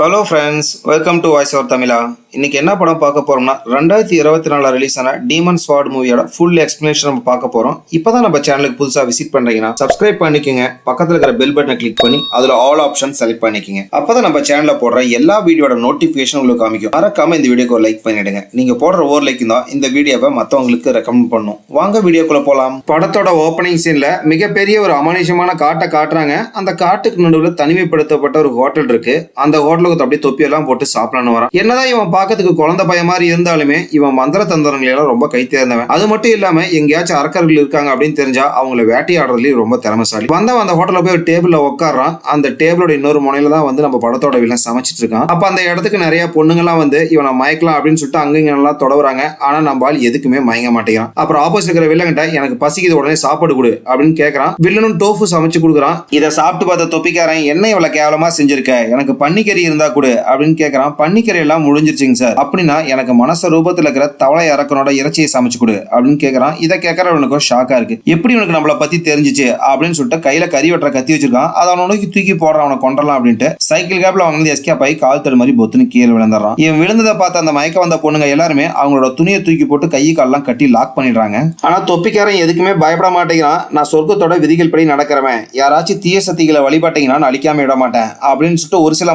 Hello friends welcome to voice our Tamizha இன்னைக்கு என்ன படம் பார்க்க போறோம்னா ரெண்டாயிரத்தி இருபத்தி நாலு ரிலீஸ் ஆன டீமன் ஸ்வாட் மூவியோட ஃபுல் எக்ஸ்பிளேஷன் நம்ம பார்க்க போறோம். இப்போதான் நம்ம சேனலுக்கு புதுசாக விசிட் பண்றீங்கன்னா சப்ஸ்கிரைப் பண்ணிக்கோங்க. பக்கத்தில் இருக்கிற பெல் பட்டனை கிளிக் பண்ணி அதில் ஆல் ஆப்ஷன் செலக்ட் பண்ணிக்கோங்க. அப்பதான் நம்ம சேனல போடுற எல்லா வீடியோட நோட்டிஃபிகேஷன் உங்களுக்கு காமிக்கும். மறக்காம இந்த வீடியோக்கு லைக் பண்ணிடுங்க. நீங்க போடுற ஓர் லைக் தான் இந்த வீடியோவை மற்றவங்களுக்கு ரெக்கமெண்ட் பண்ணும். வாங்க வீடியோக்குள்ள போலாம். படத்தோட ஓப்பனிங் சீன்ல மிகப்பெரிய ஒரு அமானுஷமான காட்டை காட்டுறாங்க. அந்த காட்டுக்கு நடுவில் தனிமைப்படுத்தப்பட்ட ஒரு ஹோட்டல் இருக்கு. அந்த ஹோட்டல் ஹோட்டலுக்கு அப்படியே தொப்பி எல்லாம் போட்டு சாப்பிடலான்னு வரான். என்னதான் இவன் பார்க்கறதுக்கு குழந்தை பையன் மாதிரி இருந்தாலுமே இவன் மந்திர தந்திரங்களை எல்லாம் ரொம்ப கை தேர்ந்தவன் அது மட்டும் இல்லாம எங்கேயாச்சும் அரக்கர்கள் இருக்காங்க அப்படின்னு தெரிஞ்சா அவங்கள வேட்டையாடுறதுலயும் ரொம்ப திறமைசாலி. வந்தவன் அந்த ஹோட்டல்ல போய் டேபிள்ல உட்காடுறான் அந்த டேபிளோட இன்னொரு முனையில தான் வந்து நம்ம படத்தோட வில்லன் சமைச்சிட்டு இருக்கான். அப்ப அந்த இடத்துக்கு நிறைய பொண்ணுங்கலாம் வந்து இவனை மயக்கலாம் அப்படின்னு சொல்லிட்டு அங்கங்க எல்லாம் தொடவுறாங்க. ஆனா நம்ம எதுக்குமே மயங்க மாட்டேங்கிறான். அப்புறம் ஆப்போசிட் இருக்கிற வில்லங்கிட்ட எனக்கு பசிக்குது உடனே சாப்பாடு கொடு அப்படின்னு கேட்கறான் வில்லனும் டோஃபு சமைச்சு கொடுக்குறான். இதை சாப்பிட்டு பார்த்த தொப்பிக்காரன் என்ன இவ்வளவு கேவலமா செஞ்சிருக்க? எனக்கு பன்னிக்கறி இருந்தா கொடு அப்படின்னு கேட்கறான் பன்னிக்கரை எல்லாம் முடிஞ்சிருச்சுங்க சார். அப்படின்னா எனக்கு மனச ரூபத்துல இருக்கிற தவளை அரக்கனோட இறைச்சியை சமைச்சு கொடு அப்படின்னு கேட்கறான் இதை கேட்கறவனுக்கும் ஷாக்கா இருக்கு. எப்படி உனக்கு நம்மளை பத்தி தெரிஞ்சிச்சு அப்படின்னு சொல்லிட்டு கையில கறி வெட்டுற கத்தி வச்சிருக்கான். அதை அவனுக்கு தூக்கி போடுறான். அவனை கொண்டலாம் அப்படின்ட்டு. சைக்கிள் கேப்ல அவங்க வந்து எஸ்கேப் ஆகி கால் தடு மாதிரி பொத்துன்னு கீழே விழுந்துடுறான். இவன் விழுந்ததை பார்த்த அந்த மயக்க வந்த பொண்ணுங்க எல்லாருமே அவங்களோட துணியை தூக்கி போட்டு கை கால்லாம் கட்டி லாக் பண்ணிடுறாங்க. ஆனா தொப்பிக்காரன் எதுக்குமே பயப்பட மாட்டேங்கிறான். நான் சொர்க்கத்தோட விதிகள் படி நடக்கிறவன். யாராச்சும் தீய சக்திகளை வழிபாட்டீங்கன்னா நான் அழிக்காம விட மாட்டேன். அப்படின்னு சொல்லிட்டு ஒரு சில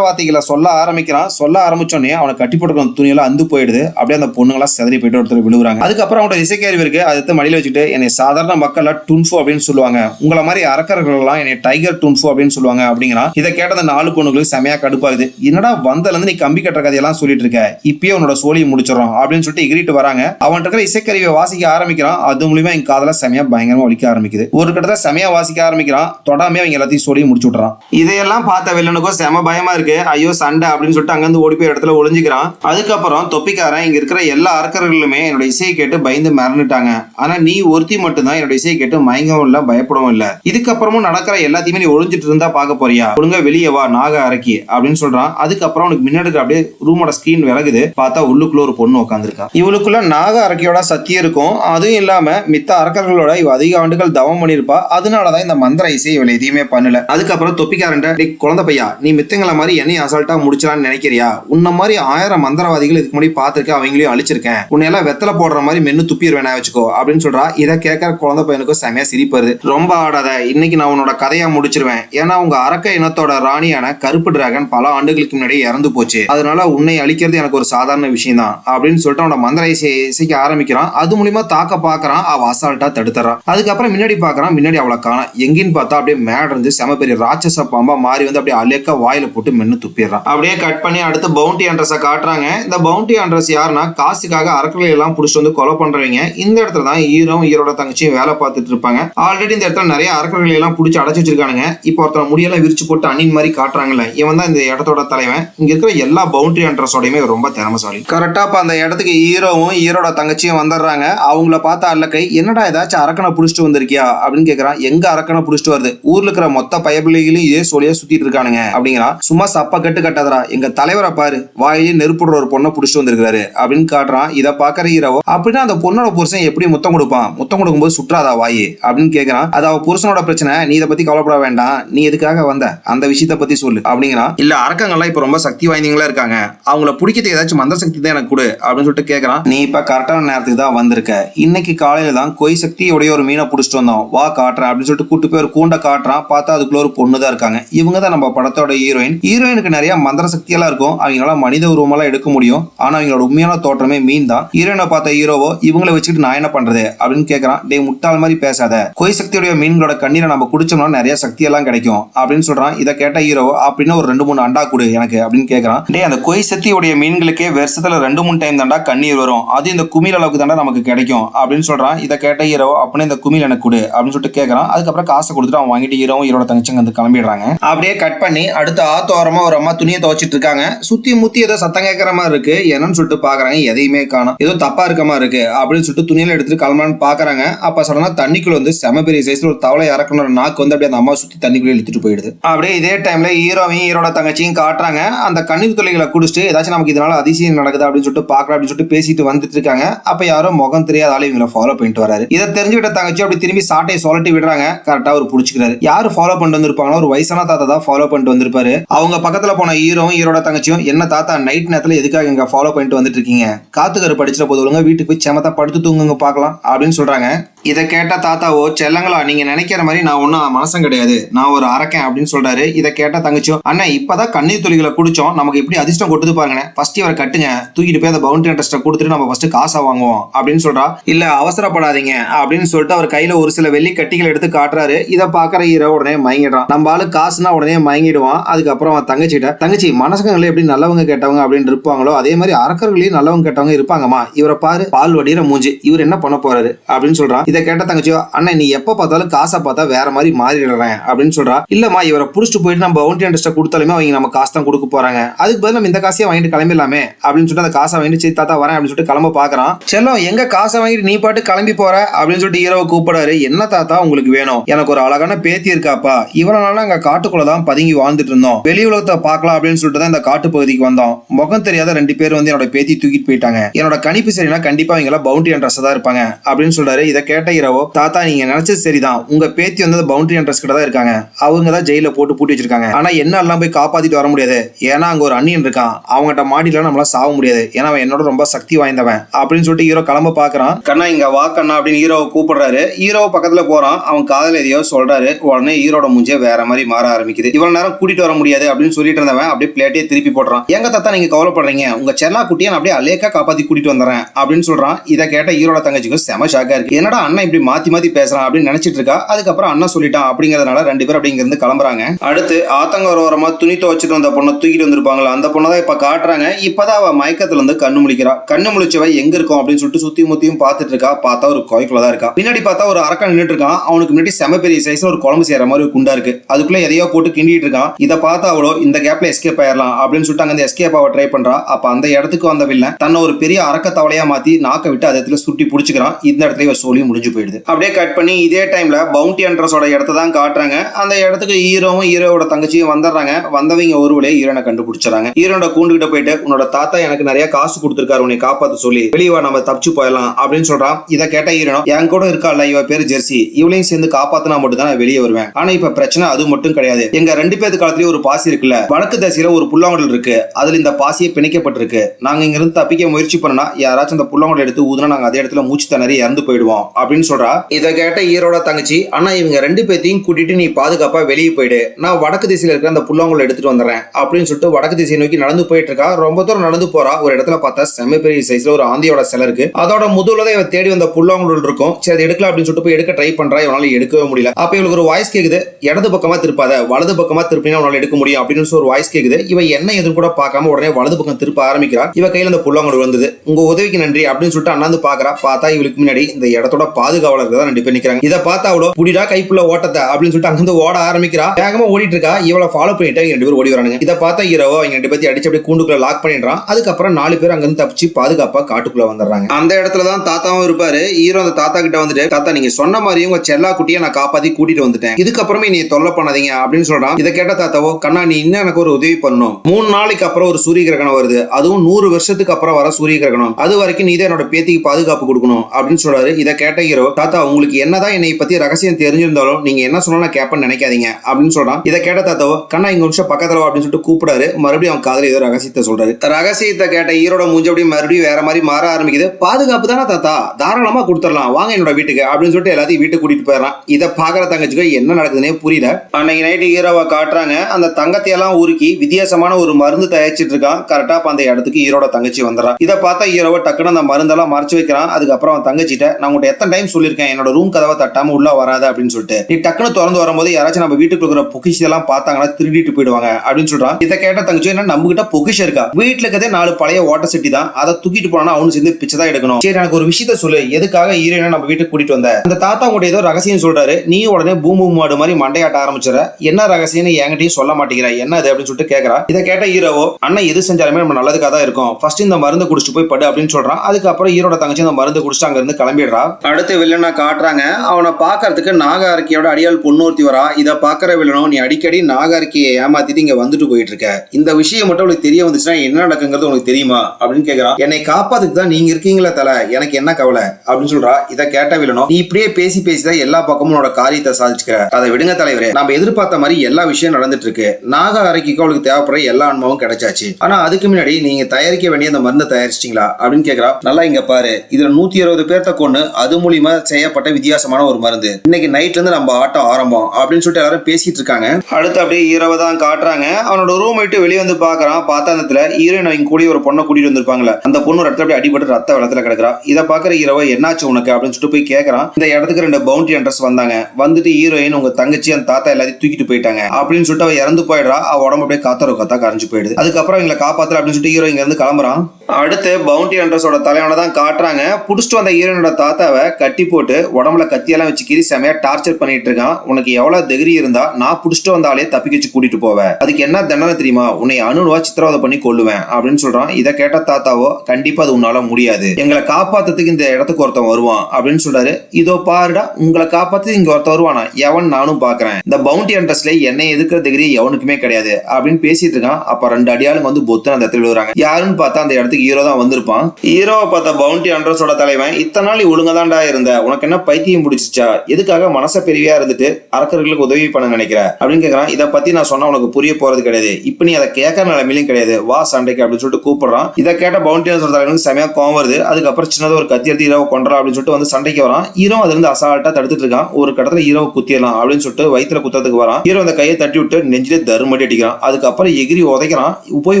மந்திரவாதிகளை சொல்ல ஆரம்பிக்கிறான். சொல்ல ஆரம்பிச்சோடனே அவனை கட்டி போட்டுக்கிற துணியெல்லாம் அந்து போயிடுது. அப்படியே அந்த பொண்ணுங்களாம் செதறி போயிட்டு ஒருத்தர் விழுவுறாங்க அதுக்கப்புறம் அவனோட இசைக்கருவி இருக்கு அதை எடுத்து வச்சுட்டு என்னை சாதாரண மக்கள் டுன்ஃபு அப்படின்னு சொல்லுவாங்க. உங்களை மாதிரி அரக்கர்கள் எல்லாம் என்னை டைகர் டுன்ஃபு அப்படின்னு சொல்லுவாங்க அப்படிங்கிறான். இதை கேட்ட அந்த நாலு பொண்ணுங்களுக்கு செமையா கடுப்பாகுது. என்னடா வந்ததுல இருந்து நீ கம்பி கட்டுற கதையெல்லாம் சொல்லிட்டு இருக்க? இப்பயே உன்னோட சோழியை முடிச்சிடறோம் அப்படின்னு சொல்லிட்டு எகிரிட்டு வராங்க. அவன் இருக்கிற இசைக்கருவியை வாசிக்க ஆரம்பிக்கிறான். அது மூலியமா என் காதல செமையா பயங்கரமா ஒலிக்க ஆரம்பிக்குது. ஒரு கிட்டத்தட்ட செமையா வாசிக்க ஆரம்பிக்கிறான். தொடாமே அவங்க எல்லாத்தையும் சொல்லி முடிச்சு விட்றான் இதையெல்லாம் பார்த்த வில்லனுக்கும் செம பயமா இருக்கு. ஐயோ சண்டை அப்படின்னு சொல்லிட்டு அங்கிருந்து ஓடி போய் இடத்துல ஒளிஞ்சுக்கிறான். அதுக்கப்புறம் தொப்பிக்காரன் இங்க இருக்கிற எல்லா அரக்கர்களுமே என்னோட இசையை கேட்டு பயந்து மிரண்டுட்டாங்க. ஆனா நீ ஒருத்தி மட்டும்தான் என்னோட இசையை கேட்டு மயங்கவும் இல்ல பயப்படவும் இல்ல. இதுக்கப்புறமும் நடக்கிற எல்லாத்தையுமே நீ ஒளிஞ்சிட்டு இருந்தா பார்க்க போறியா? ஒழுங்கா வெளியே வா நாக அரக்கி அப்படின்னு சொல்றான். அதுக்கப்புறம் உனக்கு முன்னாடி அப்படியே ரூமோட ஸ்கிரீன் விலகுது. பார்த்தா உள்ளுக்குள்ள ஒரு பொண்ணு உட்காந்துருக்கா இவளுக்குள்ள நாக அரக்கியோட சக்தி இருக்கும். அதுவும் இல்லாம மித்த அரக்கர்களோட இவ அதிக ஆண்டுகள் தவம் பண்ணிருப்பா அதனாலதான் இந்த மந்திர இசை இவளை எதையுமே பண்ணல. அதுக்கப்புறம் தொப்பிக்காரன் குழந்தை பையா நீ மித்தங்களை மாதிரி என்னைய அசால்ட்டா முடிச்சலான்னு நினைக்கிறியா? உன்ன மாதிரி ஆயிரம் மந்திரவாதிகள் இதுக்கு முன்னாடி பார்த்துருக்கேன் அவங்களையும் அழிச்சிருக்கேன். உன்னை எல்லாம் வெத்தலை போடுற மாதிரி மென்னு துப்பிடுவேன் வச்சுக்கோ அப்படின்னு சொல்றா. இதை கேட்கற குழந்தை பையனுக்கும் செமையா சிரிப்பாரு ரொம்ப ஆடாத இன்னைக்கு நான் உன்னோட கதையா முடிச்சிருவேன். ஏன்னா உங்க அரக்க இனத்தோட ராணியான கருப்பு டிராகன் பல ஆண்டுகளுக்கு முன்னாடி இறந்து போச்சு. அதனால உன்னை அழிக்கிறது எனக்கு ஒரு சாதாரண விஷயம் தான் அப்படின்னு சொல்லிட்டு அவனோட மந்திர இசை இசைக்க ஆரம்பிக்கிறான். அது மூலியமா தாக்க பாக்குறான் அவ அசால்ட்டா தடுத்துறான். அதுக்கப்புறம் முன்னாடி பாக்குறான் முன்னாடி அவளை காணும் எங்கேன்னு பார்த்தா அப்படியே மேட இருந்து செம பெரிய ராட்சச பாம்பா மாறி வந்து அப்படியே அலேக்க வாயில போட்டு மென்னு துப்பிடுறான் அப்படியே கட் பண்ணி அடுத்து பவுண்டி அண்ட்ரஸை காட்டுறாங்க. இந்த பவுண்டி அண்ட்ரஸ் யாருன்னா காசுக்காக அறக்கலை எல்லாம் புடிச்சிட்டு வந்து கொலை பண்றவங்க. இந்த இடத்துல தான் ஹீரோவும் ஹீரோட தங்கச்சியும் வேலை பார்த்துட்டு இருப்பாங்க. ஆல்ரெடி இந்த இடத்துல நிறைய அறக்கலை எல்லாம் புடிச்சு அடைச்சு வச்சிருக்கானுங்க. இப்போ ஒருத்தர் முடியெல்லாம் விரிச்சு போட்டு அணின் மாதிரி காட்டுறாங்கல்ல இவன் தான் இந்த இடத்தோட தலைவன். இங்க இருக்கிற எல்லா பவுண்டரி அண்ட்ரஸோடையுமே ரொம்ப திறமசாலி. கரெக்டா இப்ப அந்த இடத்துக்கு ஹீரோவும் ஈரோட தங்கச்சியும் வந்துடுறாங்க. அவங்கள பார்த்தா அல்லக்கை என்னடா ஏதாச்சும் அரக்கனை புடிச்சிட்டு வந்திருக்கியா? அப்படின்னு கேக்குறான். எங்க அரக்கனை புடிச்சிட்டு வருது? ஊர்ல இருக்கிற மொத்த பயபிள்ளைகளையும் இதே சொல்லியா சுத்திட்டு இருக்கானுங்க. அப்படிங்கிறான். சும்மா சப்ப அப்பா கட்டு கட்டாதரா எங்க தலைவரை பாரு. வாயிலே நெருப்புடுற ஒரு பொண்ணை பிடிச்சிட்டு வந்திருக்காரு அப்படின்னு காட்டுறான். இதை பாக்குற ஹீரோ அப்படின்னா அந்த பொண்ணோட புருஷன் எப்படி முத்தம் கொடுப்பான்? முத்தம் கொடுக்கும்போது சுற்றாதா வாயி? அப்படின்னு கேக்குறான். அது அவ புருஷனோட பிரச்சனை. நீ இதை பத்தி கவலைப்பட வேண்டாம். நீ எதுக்காக வந்த? அந்த விஷயத்த பத்தி சொல்லு. அப்படிங்கிறான். இல்ல அரக்கங்கள்லாம் இப்ப ரொம்ப சக்தி வாய்ந்தவங்களா இருக்காங்க. அவங்கள பிடிக்கிறது ஏதாச்சும் மந்த சக்தி தான் எனக்கு கொடு அப்படின்னு சொல்லிட்டு கேக்குறான். நீ இப்ப கரெக்டான நேரத்துக்கு தான் வந்திருக்க. இன்னைக்கு காலையில தான் கொய் சக்தியோடைய ஒரு மீனை பிடிச்சிட்டு வந்தோம். வா காட்டுறேன் அப்படின்னு சொல்லிட்டு கூட்டு போய் ஒரு கூண்டை காட்டுறான். பார்த்தா அதுக்குள்ள ஒரு பொண்ணு தான் இருக்காங்க. இவங்க தான் நம்ம படத்தோட ஹீரோயின் ஹீரோயின் மீனுக்கு நிறைய மந்திர சக்தியெல்லாம் இருக்கும். அவங்களால மனித உருவமெல்லாம் எடுக்க முடியும். ஆனா அவங்களோட உண்மையான தோற்றமே மீன் தான். ஹீரோனை பார்த்த ஹீரோவோ இவங்களை வச்சுக்கிட்டு நான் என்ன பண்றது? அப்படின்னு கேட்கறான் டே முட்டாள் மாதிரி பேசாத. கொய் சக்தியுடைய மீன்களோட கண்ணீரை நம்ம குடிச்சோம்னா நிறைய சக்தி எல்லாம் கிடைக்கும். அப்படின்னு சொல்றான். இதை கேட்ட ஹீரோ அப்படின்னு ஒரு ரெண்டு மூணு அண்டா கொடு எனக்கு அப்படின்னு கேட்கறான் டே அந்த கொய் சக்தியுடைய மீன்களுக்கே வருஷத்துல ரெண்டு மூணு டைம் தாண்டா கண்ணீர் வரும். அது இந்த குமிழ் அளவுக்கு தாண்டா நமக்கு கிடைக்கும். அப்படின்னு சொல்றான். இதை கேட்ட ஹீரோ அப்படின்னு இந்த குமிழ் எனக்கு கொடு அப்படின்னு சொல்லிட்டு கேட்கறான் அதுக்கப்புறம் காசை கொடுத்துட்டு அவன் வாங்கிட்டு ஹீரோவும் ஹீரோட தங்கச்சி வந்து கிளம்பிடுறாங்க. அப்படியே கட் பண்ணி அடுத்த ஆத்தோரமா ஒரு அம்மா துணியை துவைச்சிட்டு இருக்காங்க. சுத்தி முத்தி ஏதோ சத்தம் கேட்கற மாதிரி இருக்கு. என்னன்னு சொல்லிட்டு பாக்குறாங்க. எதையுமே காணும். ஏதோ தப்பா இருக்க மாதிரி இருக்கு அப்படின்னு சொல்லிட்டு துணியில எடுத்துட்டு கிளம்பலான்னு பாக்குறாங்க. அப்ப சடனா தண்ணிக்குள்ள வந்து செம பெரிய சைஸ்ல ஒரு தவளை இறக்கணும் நாக்கு வந்து அப்படியே அந்த அம்மா சுத்தி தண்ணிக்குள்ள இழுத்துட்டு போயிடுது. அப்படியே இதே டைம்ல ஹீரோவையும் ஹீரோட தங்கச்சியும் காட்டுறாங்க. அந்த கண்ணீர் துளைகளை குடிச்சிட்டு ஏதாச்சும் நமக்கு இதனால அதிசயம் நடக்குது அப்படின்னு சொல்லிட்டு பாக்கலாம் அப்படின்னு சொல்லிட்டு பேசிட்டு வந்துட்டு இருக்காங்க. அப்ப யாரோ முகம் தெரியாத ஆளு இவங்களை ஃபாலோ பண்ணிட்டு வராரு இதை தெரிஞ்சுக்கிட்ட தங்கச்சி அப்படி திரும்பி சாட்டையை சொல்லட்டி விடுறாங்க. கரெக்டா அவர் பிடிச்சிக்கிறாரு. யாரு ஃபாலோ பண்ணிட்டு வந்திருப்பாங்களோ ஒரு வயசான தாத்தா தான் ஃபாலோ பண்ணிட்டு வந்திருப்பாரு. அவங்க பக்கத்து பக்கத்துல போன ஹீரோவும் ஹீரோட தங்கச்சியும் என்ன தாத்தா நைட் நேரத்துல எதுக்காக இங்க ஃபாலோ பண்ணிட்டு வந்துட்டு இருக்கீங்க? காத்துக்கரு படிச்சிட போது ஒழுங்க வீட்டுக்கு போய் செமத்தா படுத்து தூங்குங்க பார்க்கலாம் அப்படின்னு சொல்றாங்க. இதை கேட்ட தாத்தாவோ செல்லங்களா நீங்க நினைக்கிற மாதிரி நான் ஒன்றும் மனசம் கிடையாது. நான் ஒரு அரக்கேன் அப்படின்னு சொல்றாரு. இதை கேட்ட தங்கச்சியும் அண்ணா இப்பதான் கண்ணீர் துளிகளை குடிச்சோம். நமக்கு எப்படி அதிர்ஷ்டம் கொடுத்து பாருங்க ஃபர்ஸ்ட் இவரை கட்டுங்க. தூக்கிட்டு போய் அந்த பவுண்டரி இன்ட்ரெஸ்ட்டை கொடுத்துட்டு நம்ம ஃபர்ஸ்ட் காசை வாங்குவோம். அப்படின்னு சொல்றா. இல்ல அவசரப்படாதீங்க. அப்படின்னு சொல்லிட்டு அவர் கையில ஒரு சில வெள்ளி கட்டிகள் எடுத்து காட்டுறாரு. இதை பாக்குற ஹீரோ உடனே மயங்கிடுறான். நம்ம ஆளு காசுனா உடனே மயங்கிடுவான். அதுக்கப்புறம் அவன் தங்கச்சிட்ட தங்கச்சி மனசகங்களே எப்படி நல்லவங்க கேட்டவங்க அப்படின்னு இருப்பாங்களோ அதே மாதிரி அரக்கர்களையும் நல்லவங்க கேட்டவங்க இருப்பாங்கம்மா. இவரை பாரு பால் வடிகிற மூஞ்சி. இவர் என்ன பண்ண போறாரு? அப்படின்னு சொல்றான். இதை கேட்ட தங்கச்சியோ அண்ணன் நீ எப்ப பார்த்தாலும் காசை பார்த்தா வேற மாதிரி மாறிடுறேன் அப்படின்னு சொல்றா. இல்லம்மா இவரை புடிச்சிட்டு போயிட்டு நம்ம பவுண்டரி அண்டர்ஸ்ட கொடுத்தாலுமே அவங்க நம்ம காசு தான் கொடுக்க போறாங்க. அதுக்கு பதில் நம்ம இந்த காசையே வாங்கிட்டு கிளம்பிடலாமே அப்படின்னு சொல்லிட்டு அந்த காசை வாங்கிட்டு சரி தாத்தா வரேன் அப்படின்னு சொல்லிட்டு கிளம்ப பாக்குறான். செல்லம் எங்க காசை வாங்கிட்டு நீ பாட்டு கிளம்பி போற? அப்படின்னு சொல்லிட்டு ஹீரோவை கூப்பிடாரு என்ன தாத்தா உங்களுக்கு வேணும்? எனக்கு ஒரு அழகான பேத்தி இருக்காப்பா. இவ்வளவு நாளா அங்க காட்டுக்குள்ள தான் பதுங்கி வாழ்ந்துட்டு இருந்தோம். வெளி உலகத்தை பார்க்கலாம் அப்படின்னு சொல்லிட்டு தான் இந்த காட்டு பகுதிக்கு வந்தோம். முகம் தெரியாத ரெண்டு பேர் வந்து என்னோட பேத்தி தூக்கிட்டு போயிட்டாங்க. என்னோட கணிப்பு சரினா கண்டிப்பா இவங்க பவுண்டரி அண்ட்ரஸ் தான் இருப்பாங்க அப்படின்னு சொல்றாரு. இதை கேட்ட ஹீரோவோ தாத்தா நீங்க நினைச்சது சரிதான். உங்க பேத்தி வந்து பவுண்டரி அண்ட்ரஸ் கிட்ட தான் இருக்காங்க. அவங்க தான் ஜெயில போட்டு பூட்டி வச்சிருக்காங்க. ஆனா என்ன எல்லாம் போய் காப்பாத்திட்டு வர முடியாது? ஏன்னா அங்க ஒரு அண்ணியன் இருக்கான். அவங்ககிட்ட மாடியில நம்மளால சாக முடியாது. ஏன்னா அவன் என்னோட ரொம்ப சக்தி வாய்ந்தவன். அப்படின்னு சொல்லிட்டு ஹீரோ கிளம்ப பாக்குறான். கண்ணா இங்க வா கண்ணா அப்படின்னு ஹீரோவை கூப்பிடுறாரு. ஹீரோ பக்கத்துல போறான். அவன் காதல் எதையோ சொல்றாரு. உடனே ஹீரோட மூஞ்சே வேற மாதிரி மாற ஆரம்பிக்குது. இவ்வளவு நேரம் கூட்டிட்டு வர முடியாது அப்படின்னு சொல்லிட்டு இருந்தவன் அப்படியே பிளேட்டே திருப்பி போடுறான் எங்க தாத்தா நீங்க கவலைப்படுறீங்க. உங்க செல்லா குட்டியை நான் அப்படியே அலேக்கா காப்பாத்தி கூட்டிட்டு வந்துறேன் அப்படின்னு சொல்றான். இதை கேட்ட ஹீரோட தங்கச்சிக்கு செம ஷாக்கா இருக்கு. என்னடா அண்ணன் இப்படி மாத்தி மாத்தி பேசுறான் அப்படின்னு நினைச்சிட்டு இருக்கா? அதுக்கப்புறம் அண்ணன் சொல்லிட்டான் அப்படிங்கறதுனால ரெண்டு பேரும் அப்படிங்க இருந்து கிளம்புறாங்க. அடுத்து ஆத்தங்கரோரமா துணி துவச்சிட்டு வந்த பொண்ணை தூக்கிட்டு வந்திருப்பாங்களா அந்த பொண்ணை தான் இப்ப காட்டுறாங்க. இப்பதான் அவ மயக்கத்துல இருந்து கண்ணு முழிக்கிறா. கண்ணு முழிச்சவ எங்க இருக்கும் அப்படின்னு சொல்லிட்டு சுத்தி முத்தியும் பார்த்துட்டு இருக்கா. பார்த்தா ஒரு கோய்க்குள்ள தான் இருக்கா. பின்னாடி பார்த்தா ஒரு அரக்கா நின்னுட்டு இருக்கான். அவனுக்கு முன்னாடி செம பெரிய சைஸ்ல ஒரு குழம்பு செய்யற மாதிரி ஒரு குண்டா இருக்கு. அதுக்குள்ள எதையோ போட்டு கிண்டிட்டு இருக்கான். இதை பார்த்தா அவளோ இந்த கேப்ல எஸ்கேப் ஆயிரலாம். அப்படின்னு சொல்லிட்டு அங்க எஸ்கேப் ஆக ட்ரை பண்றா. அப்ப அந்த இடத்துக்கு வந்த வில்லன் தன்னை ஒரு பெரிய அரக்க தவளையா மாத்தி நாக்க விட்டு அதை இடத்துல சுட்டி பிடிச்சிக்கிறான். இந்த இடத்துல இவ சோழியும் முடிஞ்சு போயிடுது. அப்படியே கட் பண்ணி இதே டைம்ல பவுண்டி அண்ட்ரஸோட இடத்த தான் காட்டுறாங்க. அந்த இடத்துக்கு ஹீரோவும் ஹீரோவோட தங்கச்சியும் வந்துடுறாங்க. வந்தவங்க ஒரு வழியே ஹீரோனை கண்டுபிடிச்சாங்க ஹீரோட கூண்டுகிட்ட போயிட்டு உன்னோட தாத்தா எனக்கு நிறைய காசு கொடுத்துருக்காரு. உன்னை காப்பாத்த சொல்லி வெளியே நம்ம தப்பிச்சு போயிடலாம். அப்படின்னு சொல்றான். இதை கேட்ட ஹீரோ என் கூட இருக்கால இவ பேர் ஜெர்சி. இவளையும் சேர்ந்து காப்பாத்தினா மட்டும் தான் வெளியே வருவேன். ஆனா இப்ப பிரச்சனை அது மட்டும் கிடையாது. எங்க ரெண்டு பேருக்கு காலத்துலயும் ஒரு பாசி இருக்குல்ல வடக்கு தசையில ஒரு புல்லாங்குடல் இருக்கு. அதுல இந்த பாசியை பிணைக்கப்பட்டிருக்கு. நாங்க இங்க இருந்து தப்பிக்க முயற்சி பண்ணனா யாராச்சும் அந்த புல்லாங்குடல் எடுத்து ஊதுனா நாங்க அதே இடத்துல மூச்சு திணறி இறந்து போயிடுவோம். அப்படின்னு அப்படின்னு சொல்றா. இதை கேட்ட ஈரோட தங்கச்சி ஆனா இவங்க ரெண்டு பேத்தையும் கூட்டிட்டு நீ பாதுகாப்பா வெளியே போயிடு. நான் வடக்கு திசையில இருக்கிற அந்த புல்லாங்குழல் எடுத்துட்டு வந்துடுறேன். அப்படின்னு சொல்லிட்டு வடக்கு திசையை நோக்கி நடந்து போயிட்டு இருக்கா. ரொம்ப தூரம் நடந்து போறா. ஒரு இடத்துல பார்த்தா செம்ம பெரிய சைஸ்ல ஒரு ஆந்தியோட சிலை இருக்கு. அதோட முதுகுல தான் இவ தேடி வந்த புல்லாங்குழல் இருக்கும். சரி அதை எடுக்கலாம் அப்படின்னு சொல்லிட்டு போய் எடுக்க ட்ரை பண்றா. இவனால எடுக்கவே முடியல. அப்ப இவளுக்கு ஒரு வாய்ஸ் கேக்குது. இடது பக்கமா திருப்பாத. வலது பக்கமா திருப்பினா உன்னால எடுக்க முடியும். அப்படின்னு சொல்லி ஒரு வாய்ஸ் கேக்குது. இவ என்ன எதுவும் கூட பார்க்காம உடனே வலது பக்கம் திருப்ப ஆரம்பிக்கிறா. இவ கையில அந்த புல்லாங்குழல் வந்தது உங்க உதவிக்கு நன்றி. அப்படின்னு சொல்லிட்டு அண்ணாந்து பாக்குறா பார்த்தா இவளுக்கு முன்னாடி இந்த இடத்தோட பாதுகாவலர் தான் ரெண்டு பேர் நிக்கிறாங்க. இதை பார்த்தா அவளோ புடிடா கைப்புள்ள ஓட்டத்தை அப்படின்னு சொல்லிட்டு அங்கிருந்து ஓட ஆரம்பிக்கிறா. வேகமா ஓடிட்டு இருக்கா இவளை ஃபாலோ பண்ணிட்டு ரெண்டு பேரும் ஓடி வரானுங்க. இதை பார்த்தா ஹீரோவோ அவங்க ரெண்டு பேத்தி அடிச்சு அப்படியே கூண்டுக்குள்ள லாக் பண்ணிடுறான். அதுக்கப்புறம் நாலு பேர் அங்கிருந்து தப்பிச்சு பாதுகாப்பா காட்டுக்குள்ள வந்துடுறாங்க. அந்த இடத்துல தான் தாத்தாவும் இருப்பாரு. ஹீரோ அந்த தாத்தா கிட்ட வந்துட்டு தாத்தா நீங்க சொன்ன மாதிரி உங்க செல்லா குட்டியை நான் காப்பாத்தி கூட்டிட்டு வந்துட்டேன். இதுக்கப்புறமே நீ தொல்லை பண்ணாதீங்க அப்படின்னு சொல்றான். இதை கேட்ட தாத்தாவோ கண்ணா நீ இன்னும் எனக்கு ஒரு உதவி பண்ணணும். மூணு நாளைக்கு அப்புறம் ஒரு சூரிய கிரகணம் வருது. அதுவும் நூறு வருஷத்துக்கு அப்புறம் வர சூரிய கிரகணம் அது வரைக்கும் நீ தான் என்னோட பேத்திக்கு பாதுகாப்பு கொடுக்கணும் அப்படின்னு சொல்றாரு. இதை கேட்ட ஹீரோ தாத்தா உங்களுக்கு என்னதான் என்னை பத்தி ரகசியம் தெரிஞ்சிருந்தாலும் நீங்க என்ன சொன்னாலும் கேப்பன்னு நினைக்காதீங்க அப்படின்னு சொல்றான். இதை கேட்ட தாத்தாவோ கண்ணா இங்க நிமிஷம் பக்கத்துல அப்படின்னு சொல்லிட்டு கூப்பிடாரு மறுபடியும் அவன் காதல ஏதோ ரகசியத்தை சொல்றாரு. ரகசியத்தை கேட்ட ஈரோட மூஞ்சி அப்படியே மறுபடியும் வேற மாதிரி மாற ஆரம்பிக்குது. பாதுகாப்பு தானே தாத்தா? தாராளமா கொடுத்துடலாம். வாங்க என்னோட வீட்டுக்கு அப்படின்னு சொல்லிட்டு எல்லாத்தையும் வீட்டுக்கு கூட்டிட்டு போயிடறான். இதை பாக்குற தங்கச்சிக்கு என்ன நடக்குதுன்னே புரியல. அன்னைக்கு நைட்டு ஹீரோவை காட்டுறாங்க. அந்த தங்கத்தையெல்லாம் உருக்கி வித்தியாசமான ஒரு மருந்து தயாரிச்சிட்டு இருக்கான். கரெக்டா அந்த இடத்துக்கு ஹீரோட தங்கச்சி வந்துடுறான் இதை பார்த்தா ஹீரோவை டக்குன்னு அந்த மருந்தெல்லாம் மறைச்சு வைக்கிறான். அதுக்கப்புறம் அவன் தங்கச்சிட்ட நான் உங்கள்கிட்ட எத்தனை டைம் சொல்லியிருக்கேன். என்னோட ரூம் கதவை தட்டாம உள்ள வராத அப்படின்னு சொல்லிட்டு. நீ டக்குன்னு திறந்து வரும்போது யாராச்சும் நம்ம வீட்டுக்கு இருக்கிற பொக்கிஷெல்லாம் பார்த்தாங்கன்னா திருடிட்டு போயிடுவாங்க அப்படின்னு சொல்றான். இதை கேட்ட தங்கச்சி என்ன நம்ம கிட்ட பொக்கிஷ் இருக்கா? வீட்டுல இருக்கதே நாலு பழைய வாட்டர் செட்டி தான். அதை தூக்கிட்டு போனா அவனு சேர்ந்து பிச்சை தான் எடுக்கணும். சரி எனக்கு ஒரு விஷயத்த சொல்லு. எதுக்காக ஹீரோயினை நம்ம வீட்டுக்கு கூட்டிட்டு வந்த? அந்த தாத்தா உங்கள்கிட்ட ஏதோ ரகசியம் சொல்றாரு. நீ உடனே பூமு மாடு மாதிரி மண்டையாட்ட ஆரம்பிச்சிட என்ன ரகசியம்னு என்கிட்டயும் சொல்ல மாட்டேங்கிற. என்ன அது அப்படின்னு சொல்லிட்டு கேட்கறா இதை கேட்ட ஹீரோவோ அண்ணன் எது செஞ்சாலுமே நம்ம நல்லதுக்காக தான் இருக்கும். ஃபர்ஸ்ட் இந்த மருந்து குடிச்சு போய் படு அப்படின்னு சொல்றான். அதுக்கப்புறம் ஹீரோட தங்கச்சி அந்த மருந்து குடிச்சு அங்க இருந்து கிளம்பிடுறா. அடுத்து வில்லனை காட்டுறாங்க. அவனை பார்க்கறதுக்கு நாக அடியால் அடியாள் பொண்ணூர்த்தி வரா. இதை பார்க்கற வில்லனும் நீ அடிக்கடி நாகார்கியை ஏமாத்திட்டு இங்கே வந்துட்டு போயிட்டு இருக்க இந்த விஷயம் மட்டும் உனக்கு தெரிய வந்துச்சுன்னா என்ன நடக்குங்கிறது உனக்கு தெரியுமா? அப்படின்னு கேட்குறான் என்னை காப்பாத்துக்கு தான் நீங்க இருக்கீங்களா தலை. எனக்கு என்ன கவலை? அப்படின்னு சொல்றா. இதை கேட்ட வில்லனும் நீ இப்படியே பேசி பேசி தான் எல்லா பக்கமும் உன்னோட காரியத்தை சாதிச்சுக்க அதை விடுங்க தலைவரே. நம்ம எதிர்பார்த்த மாதிரி எல்லா விஷயம் நடந்துட்டு இருக்கு நாக அரைக்கு அவளுக்கு தேவைப்படுற எல்லா அனுபவம் கிடைச்சாச்சு. ஆனா அதுக்கு முன்னாடி நீங்க தயாரிக்க வேண்டிய அந்த மருந்தை தயாரிச்சிட்டீங்களா? அப்படின்னு கேக்குறா. நல்லா இங்க பாரு. இதுல நூத்தி இருபது பேர்த்த கொண்டு அது செய்யப்பட்ட வித்தியாசமான ஒரு மருந்து. இன்னைக்கு நைட்ல இருந்து நம்ம ஆட்டம் ஆரம்பம் அப்படின்னு சொல்லிட்டு எல்லாரும் பேசிட்டு இருக்காங்க. அடுத்து அப்படியே இரவு தான் காட்டுறாங்க. அவனோட ரூம் விட்டு வெளியே வந்து பாக்குறான். பார்த்தா அந்த இடத்துல ஹீரோயின் அவங்க கூட ஒரு பொண்ணை கூட்டிட்டு வந்திருப்பாங்களே அந்த பொண்ணு ஒரு இடத்துல அப்படியே அடிபட்டு ரத்த வெள்ளத்துல கிடக்குறா. இதை பாக்குற ஹீரோவை என்னாச்சு உனக்கு? அப்படின்னு சொல்லிட்டு போய் கேக்குறான். இந்த இடத்துக்கு ரெண்டு பவுண்டரி அண்ட்ரஸ் வந்தாங்க. வந்துட்டு ஹீரோயின் உங்க தங்கச்சி அந்த தாத்தா எல்லாத்தையும் தூக்கிட்டு போயிட்டாங்க. அப்படின்னு சொல்லிட்டு அவ இறந்து போயிடுறா. அவ உடம்பு அப்படியே காத்தர காத்தா கரைஞ்சு போயிடுது. அதுக்கப்புறம் இவங்களை காப்பாத்துல அப்படின்னு சொல்லிட்டு ஹீரோ இங்க இருந்து கிளம்புறான். அடுத்து பவுண்டரி அண்ட்ரஸோட தலைவனை தான் காட்டுறாங்க. புடிச்சிட்டு வந்த ஹீரோனோட தாத்தாவை கட்டி போட்டு உடம்புல கத்தியெல்லாம் வச்சு கீறி செமையா டார்ச்சர் பண்ணிட்டு இருக்கான். உனக்கு எவ்வளவு தைரியம் இருந்தா நான் புடிச்சிட்டு வந்தாலே தப்பிக்க வச்சு கூட்டிட்டு போவேன். அதுக்கு என்ன தண்டனை தெரியுமா? உன்னை அணுவா சித்திரவதை பண்ணி கொள்ளுவேன் அப்படின்னு சொல்றான். இதை கேட்ட தாத்தாவோ கண்டிப்பா அது உன்னால முடியாது. எங்களை காப்பாத்துறதுக்கு இந்த இடத்துக்கு ஒருத்தன் வருவான் அப்படின்னு சொல்றாரு. இதோ பாருடா உங்களை காப்பாத்து இங்க ஒருத்தன் வருவானா? எவன் நானும் பாக்குறேன். இந்த பவுண்டி அண்ட்ரஸ்ல என்னை எதுக்குற தைரியம் எவனுக்குமே கிடையாது அப்படின்னு பேசிட்டு இருக்கான். அப்ப ரெண்டு அடியாளுங்க வந்து பொத்து அந்த இடத்துல விழுறாங்க. யாருன்னு பார்த்தா அந்த இடத்துக்கு ஹீரோ தான் வந்திருப்பான். ஹீரோவை பார்த்த பவுண்டி அண்ட்ரஸோட தலைவன் இத்தனை நாள் ஒழுங்கா தான்டா இருந்த உனக்கு என்ன பைத்தியம் பிடிச்சிச்சா? எதுக்காக மனச பெரியவா இருந்துட்டு அரக்கர்களுக்கு உதவி பண்ண நினைக்கிற? அப்படின்னு கேக்குறான். இதை பத்தி நான் சொன்னா உனக்கு புரிய போறது கிடையாது. இப்ப நீ அதை கேட்கற நிலைமையிலும் கிடையாது. வா சண்டைக்கு அப்படின்னு சொல்லிட்டு கூப்பிடுறான். இதை கேட்ட பவுண்டி அண்ட்ரஸோட தலைவனுக்கு செமையா கோவம் வருது. அதுக்கப்புறம் சின்னதா ஒரு கத்தி எடுத்து இரவு கொண்டா அப்படின்னு சொல்லிட்டு வந்து சண்டைக்கு வரான். ஹீரோ அதுல இருந்து அசால்ட்டா தடுத்துட்டு இருக்கான். ஒரு கடத்துல இரவு குத்திடலாம் அப்படின்னு சொல்லிட்டு வயிற்றுல குத்தத்துக்கு வரான். ஹீரோ அந்த கையை தட்டி விட்டு நெஞ்சிலே தருமடி அடிக்கிறான். அதுக்கப்புறம் எகிரி உதைக்கிறான். போய்